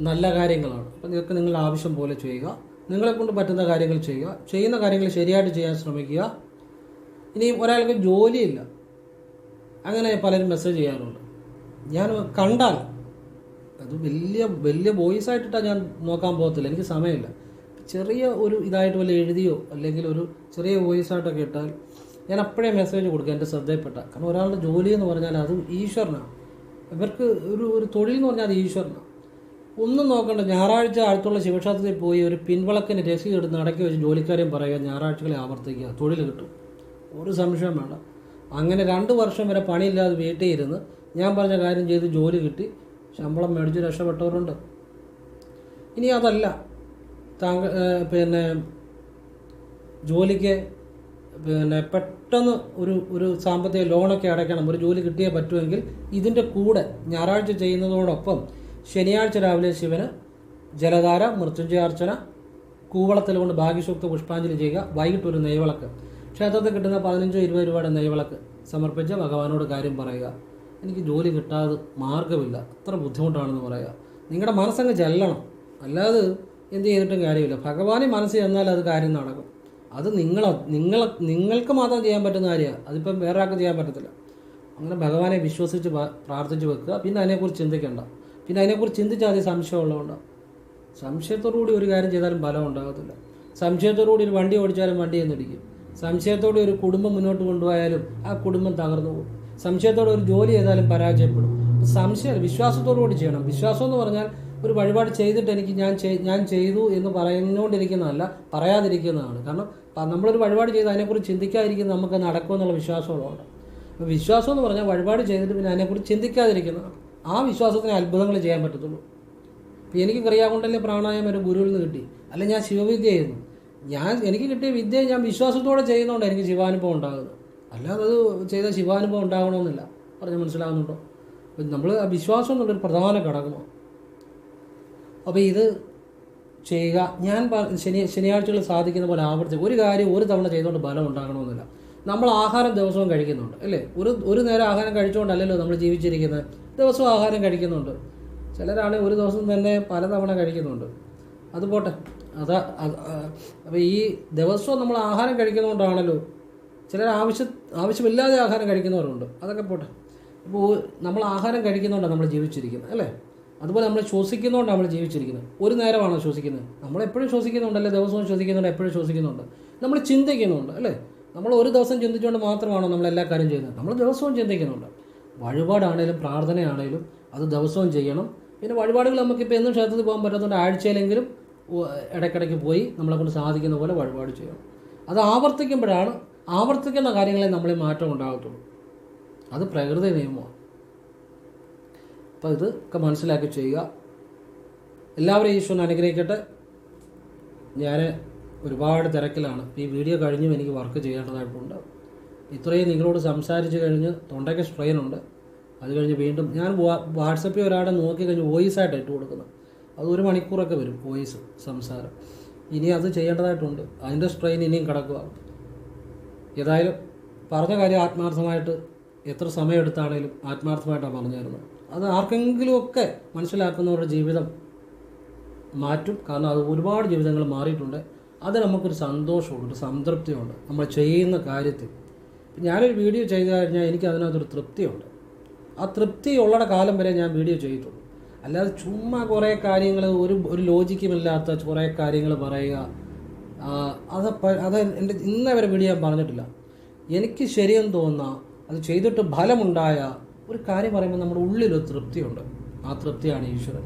A: നല്ല കാര്യങ്ങളാണ്. അപ്പം ഇതൊക്കെ നിങ്ങൾ ആവശ്യം പോലെ ചെയ്യുക. നിങ്ങളെ കൊണ്ട് പറ്റുന്ന കാര്യങ്ങൾ ചെയ്യുക. ചെയ്യുന്ന കാര്യങ്ങൾ ശരിയായിട്ട് ചെയ്യാൻ ശ്രമിക്കുക. ഇനി ഒരാൾക്ക് ജോലിയില്ല. അങ്ങനെ പലരും മെസ്സേജ് ചെയ്യാറുണ്ട്. ഞാൻ കണ്ടാൽ അത് വലിയ വലിയ വോയിസ് ആയിട്ടിട്ടാണ് ഞാൻ നോക്കാൻ പോകത്തില്ല. എനിക്ക് സമയമില്ല. ചെറിയ ഒരു ഇതായിട്ട് വല്ല എഴുതിയോ അല്ലെങ്കിൽ ഒരു ചെറിയ വോയിസ് ആയിട്ടൊക്കെ ഇട്ടാൽ ഞാൻ അപ്പോഴേ മെസ്സേജ് കൊടുക്കുക എന്റെ ശ്രദ്ധയിൽപ്പെട്ട. കാരണം ഒരാളുടെ ജോലി എന്ന് പറഞ്ഞാൽ അതും ഈശ്വരനാണ്. ഇവർക്ക് ഒരു ഒരു തൊഴിൽ എന്ന് പറഞ്ഞാൽ അത് ഈശ്വരനാണ്. ഒന്നും നോക്കണ്ട. ഞായറാഴ്ച അടുത്തുള്ള ശിവക്ഷേത്രത്തിൽ പോയി ഒരു പിൻവിളക്കിന് രസീത് എടുത്ത് നടക്കി വെച്ച് ജോലിക്കാരെയും പറയുക ഞായറാഴ്ചകളെ ആവർത്തിക്കുക തൊഴിൽ കിട്ടും. ഒരു സംശയം വേണ്ട. അങ്ങനെ രണ്ട് വർഷം വരെ പണിയില്ലാതെ വീട്ടിൽ ഇരുന്ന് ഞാൻ പറഞ്ഞ കാര്യം ചെയ്ത് ജോലി കിട്ടി. ശമ്പളം മേടിച്ച് രക്ഷപ്പെട്ടവരുണ്ട്. ഇനി അതല്ല. താങ്കൾ പിന്നെ ജോലിക്ക് പിന്നെ പെട്ടെന്ന് ഒരു ഒരു സാമ്പത്തിക ലോണൊക്കെ അടയ്ക്കണം. ഒരു ജോലി കിട്ടിയേ പറ്റുമെങ്കിൽ ഇതിന്റെ കൂടെ ഞായറാഴ്ച ചെയ്യുന്നതോടൊപ്പം ശനിയാഴ്ച രാവിലെ ശിവന് ജലധാര മൃത്യുഞ്ജയാർച്ചന കൂവളത്തിൽ കൊണ്ട് ഭാഗ്യസൂക്ത പുഷ്പാഞ്ജലി ചെയ്യുക വൈകിട്ട് ഒരു നെയ്വിളക്ക്. ക്ഷേത്രത്തിൽ കിട്ടുന്ന പതിനഞ്ചോ ഇരുപത് രൂപയുടെ നെയ്വിളക്ക് സമർപ്പിച്ച് ഭഗവാനോട് കാര്യം പറയുക. എനിക്ക് ജോലി കിട്ടാതെ മാർഗമില്ല അത്ര ബുദ്ധിമുട്ടാണെന്ന് പറയുക. നിങ്ങളുടെ മനസ്സങ്ങ് ചെല്ലണം. അല്ലാതെ എന്ത് ചെയ്തിട്ടും കാര്യമില്ല. ഭഗവാനെ മനസ്സ് ചെന്നാൽ അത് കാര്യം നടക്കും. അത് നിങ്ങൾ നിങ്ങൾ നിങ്ങൾക്ക് മാത്രം ചെയ്യാൻ പറ്റുന്ന കാര്യമാണ് അതിപ്പം വേറെ ചെയ്യാൻ പറ്റത്തില്ല. അങ്ങനെ ഭഗവാനെ വിശ്വസിച്ച് പ്രാർത്ഥിച്ച് വെക്കുക. പിന്നെ അതിനെക്കുറിച്ച് ചിന്തിക്കേണ്ട. പിന്നെ അതിനെക്കുറിച്ച് ചിന്തിച്ചാൽ അത് സംശയമുള്ളതുകൊണ്ട് സംശയത്തോടുകൂടി ഒരു കാര്യം ചെയ്താലും ഫലം ഉണ്ടാകത്തില്ല. സംശയത്തോടുകൂടി ഒരു വണ്ടി ഓടിച്ചാലും വണ്ടി എന്നിടിക്കും സംശയത്തോടെ ഒരു കുടുംബം മുന്നോട്ട് കൊണ്ടുപോയാലും ആ കുടുംബം തകർന്നു പോകും. സംശയത്തോടെ ഒരു ജോലി ചെയ്താലും പരാജയപ്പെടും. സംശയം വിശ്വാസത്തോടു കൂടി ചെയ്യണം. വിശ്വാസം എന്ന് പറഞ്ഞാൽ ഒരു വഴിപാട് ചെയ്തിട്ട് എനിക്ക് ഞാൻ ഞാൻ ചെയ്തു എന്ന് പറഞ്ഞുകൊണ്ടിരിക്കുന്നതല്ല പറയാതിരിക്കുന്നതാണ്. കാരണം നമ്മളൊരു വഴിപാട് ചെയ്ത് അതിനെക്കുറിച്ച് ചിന്തിക്കാതിരിക്കുന്നത് നമുക്ക് നടക്കുമെന്നുള്ള വിശ്വാസമുള്ളതുകൊണ്ട് വിശ്വാസം എന്ന് പറഞ്ഞാൽ വഴിപാട് ചെയ്തിട്ട് പിന്നെ അതിനെക്കുറിച്ച് ചിന്തിക്കാതിരിക്കുന്നതാണ്. ആ വിശ്വാസത്തിന് അത്ഭുതങ്ങൾ ചെയ്യാൻ പറ്റത്തുള്ളൂ. ഇപ്പം എനിക്ക് ക്രിയാകൊണ്ടല്ലേ പ്രാണായാമം ഒരു ഗുരുവിൽ നിന്ന് കിട്ടി. അല്ല ഞാൻ ശിവവിദ്യ ചെയ്യുന്നു ഞാൻ എനിക്ക് കിട്ടിയ വിദ്യ ഞാൻ വിശ്വാസത്തോടെ ചെയ്യുന്നതുകൊണ്ട് എനിക്ക് ശിവാനുഭവം ഉണ്ടാകുന്നത്. അല്ലാതെ അത് ചെയ്ത ശിവാനുഭവം ഉണ്ടാകണമെന്നില്ല. പറഞ്ഞ് മനസ്സിലാകുന്നുണ്ടോ? അപ്പം നമ്മൾ ആ വിശ്വാസം എന്നുള്ളൊരു പ്രധാന ഘടകമാണ്. അപ്പോൾ ഇത് ചെയ്യുക ഞാൻ ശനി ശനിയാഴ്ചകൾ സാധിക്കുന്ന പോലെ ആവർത്തിച്ച് ഒരു കാര്യം ഒരു തവണ ചെയ്തുകൊണ്ട് ബലം ഉണ്ടാകണമെന്നില്ല. നമ്മൾ ആഹാരം ദിവസവും കഴിക്കുന്നുണ്ട് അല്ലേ? ഒരു ഒരു നേരം ആഹാരം കഴിച്ചുകൊണ്ടല്ലല്ലോ നമ്മൾ ജീവിച്ചിരിക്കുന്നത്. ദിവസവും ആഹാരം കഴിക്കുന്നുണ്ട്. ചിലരാണെങ്കിൽ ഒരു ദിവസം തന്നെ പലതവണ കഴിക്കുന്നുണ്ട്. അത് പോട്ടെ. അതാ അപ്പോൾ ഈ ദിവസവും നമ്മൾ ആഹാരം കഴിക്കുന്നതുകൊണ്ടാണല്ലോ ചിലർ ആവശ്യം ആവശ്യമില്ലാതെ ആഹാരം കഴിക്കുന്നവരുണ്ട്. അതൊക്കെ പോട്ടെ. ഇപ്പോൾ നമ്മൾ ആഹാരം കഴിക്കുന്നതുകൊണ്ടാണ് നമ്മൾ ജീവിച്ചിരിക്കുന്നത് അല്ലേ? അതുപോലെ നമ്മൾ ശ്വസിക്കുന്നതുകൊണ്ടാണ് നമ്മൾ ജീവിച്ചിരിക്കുന്നത്. ഒരു നേരമാണോ ശ്വസിക്കുന്നത്? നമ്മൾ എപ്പോഴും ശ്വസിക്കുന്നുണ്ടല്ലേ? ദിവസവും ശ്വസിക്കുന്നുണ്ട് എപ്പോഴും ശ്വസിക്കുന്നുണ്ട്. നമ്മൾ ചിന്തിക്കുന്നുണ്ട് അല്ലേ? നമ്മൾ ഒരു ദിവസം ചിന്തിച്ചുകൊണ്ട് മാത്രമാണോ നമ്മൾ എല്ലാ കാര്യം ചെയ്യുന്നത്? നമ്മൾ ദിവസവും ചിന്തിക്കുന്നുണ്ട്. വഴിപാടാണേലും പ്രാർത്ഥനയാണേലും അത് ദിവസവും ചെയ്യണം. പിന്നെ വഴിപാടുകൾ നമുക്കിപ്പോൾ എന്നും ക്ഷേത്രത്തിൽ പോകാൻ പറ്റാത്തതുകൊണ്ട് ആഴ്ചയിലെങ്കിലും ഇടയ്ക്കിടയ്ക്ക് പോയി നമ്മളെ കൊണ്ട് സാധിക്കുന്ന പോലെ വഴിപാട് ചെയ്യണം. അത് ആവർത്തിക്കുമ്പോഴാണ് ആവർത്തിക്കുന്ന കാര്യങ്ങളെ നമ്മളെ മാറ്റം ഉണ്ടാകത്തുള്ളൂ. അത് പ്രകൃതി നിയമമാണ്. അപ്പോൾ ഇത് ഒക്കെ മനസ്സിലാക്കി ചെയ്യുക. എല്ലാവരും ഈശ്വരൻ അനുഗ്രഹിക്കട്ടെ. ഞാൻ ഒരുപാട് തിരക്കിലാണ്. ഈ വീഡിയോ കഴിഞ്ഞും എനിക്ക് വർക്ക് ചെയ്യേണ്ടതായിട്ടുണ്ട്. ഇത്രയും നിങ്ങളോട് സംസാരിച്ച് കഴിഞ്ഞ് തൊണ്ടയ്ക്ക് സ്ട്രെയിൻ ഉണ്ട്. അത് കഴിഞ്ഞ് വീണ്ടും ഞാൻ വാട്സപ്പിൽ ഒരാളെ നോക്കി കഴിഞ്ഞ് വോയിസ് ആയിട്ട് ഇട്ട് കൊടുക്കുന്നത് അത് ഒരു മണിക്കൂറൊക്കെ വരും വോയിസ് സംസാരം. ഇനി അത് ചെയ്യേണ്ടതായിട്ടുണ്ട്. അതിന്റെ സ്ട്രെയിൻ ഇനിയും കിടക്കുക. ഏതായാലും പറഞ്ഞ കാര്യം ആത്മാർത്ഥമായിട്ട് എത്ര സമയമെടുത്താണേലും ആത്മാർത്ഥമായിട്ടാണ് പറഞ്ഞു തരുന്നത് അത് ആർക്കെങ്കിലുമൊക്കെ മനസ്സിലാക്കുന്നവരുടെ ജീവിതം മാറ്റും. കാരണം അത് ഒരുപാട് ജീവിതങ്ങൾ മാറിയിട്ടുണ്ട്. അത് നമുക്കൊരു സന്തോഷമുണ്ട് ഒരു സംതൃപ്തിയുണ്ട്. നമ്മൾ ചെയ്യുന്ന കാര്യത്തിൽ. ഞാനൊരു വീഡിയോ ചെയ്തു കഴിഞ്ഞാൽ എനിക്ക് അതിനകത്തൊരു തൃപ്തിയുണ്ട്. ആ തൃപ്തി ഉള്ള കാലം വരെ ഞാൻ വീഡിയോ ചെയ്തിട്ടുള്ളൂ. അല്ലാതെ ചുമ്മാ കുറേ കാര്യങ്ങൾ ഒരു ഒരു ലോജിക്കുമില്ലാത്ത കുറേ കാര്യങ്ങൾ പറയുക അത് അത് എന്റെ ഇന്ന വരെ വീഡിയോ ഞാൻ പറഞ്ഞിട്ടില്ല. എനിക്ക് ശരിയെന്ന് തോന്നുന്ന അത് ചെയ്തിട്ട് ഫലമുണ്ടായ ഒരു കാര്യം പറയുമ്പോൾ നമ്മുടെ ഉള്ളിലൊരു തൃപ്തിയുണ്ട്. ആ തൃപ്തിയാണ് ഈശ്വരൻ.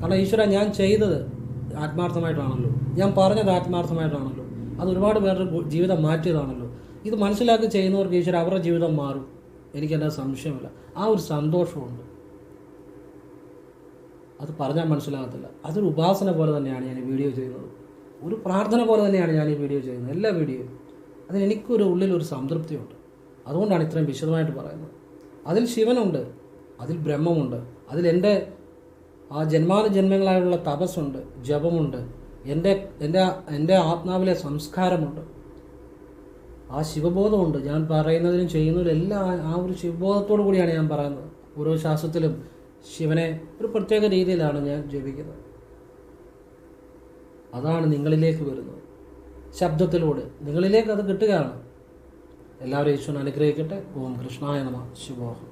A: കാരണം ഈശ്വര ഞാൻ ചെയ്തത് ആത്മാർത്ഥമായിട്ടാണല്ലോ. ഞാൻ പറഞ്ഞത് ആത്മാർത്ഥമായിട്ടാണല്ലോ. അത് ഒരുപാട് പേരുടെ ജീവിതം മാറ്റിയതാണല്ലോ. ഇത് മനസ്സിലാക്കി ചെയ്യുന്നവർക്ക് ഈശ്വര അവരുടെ ജീവിതം മാറും. എനിക്കെന്താ സംശയമില്ല. ആ ഒരു സന്തോഷമുണ്ട്. അത് പറഞ്ഞാൽ മനസ്സിലാകത്തില്ല. അതൊരു ഉപാസന പോലെ തന്നെയാണ് ഞാൻ ഈ വീഡിയോ ചെയ്യുന്നത്. ഒരു പ്രാർത്ഥന പോലെ തന്നെയാണ് ഞാൻ ഈ വീഡിയോ ചെയ്യുന്നത്. എല്ലാ വീഡിയോയും. അതിന് എനിക്കൊരു ഉള്ളിലൊരു സംതൃപ്തിയുണ്ട്. അതുകൊണ്ടാണ് ഇത്രയും വിശദമായിട്ട് പറയുന്നത്. അതിൽ ശിവനുണ്ട്. അതിൽ ബ്രഹ്മമുണ്ട്. അതിൽ എന്റെ ആ ജന്മാനുജന്മങ്ങളായുള്ള തപസ്സുണ്ട് ജപമുണ്ട്. എന്റെ എന്റെ എന്റെ ആത്മാവിലെ സംസ്കാരമുണ്ട്. ആ ശിവബോധമുണ്ട്. ഞാൻ പറയുന്നതിനും ചെയ്യുന്നതിലും എല്ലാം ആ- ഒരു ശിവബോധത്തോടു കൂടിയാണ് ഞാൻ പറയുന്നത്. ഓരോ ശാസ്ത്രത്തിലും ശിവനെ ഒരു പ്രത്യേക രീതിയിലാണ് ഞാൻ ജപിക്കുന്നത്. അതാണ് നിങ്ങളിലേക്ക് വരുന്നത്. ശബ്ദത്തിലൂടെ നിങ്ങളിലേക്ക് അത് കിട്ടുകയാണ്. എല്ലാവരും ഈശ്വരൻ അനുഗ്രഹിക്കട്ടെ. ഓം കൃഷ്ണായ നമ. ശിവോഹം.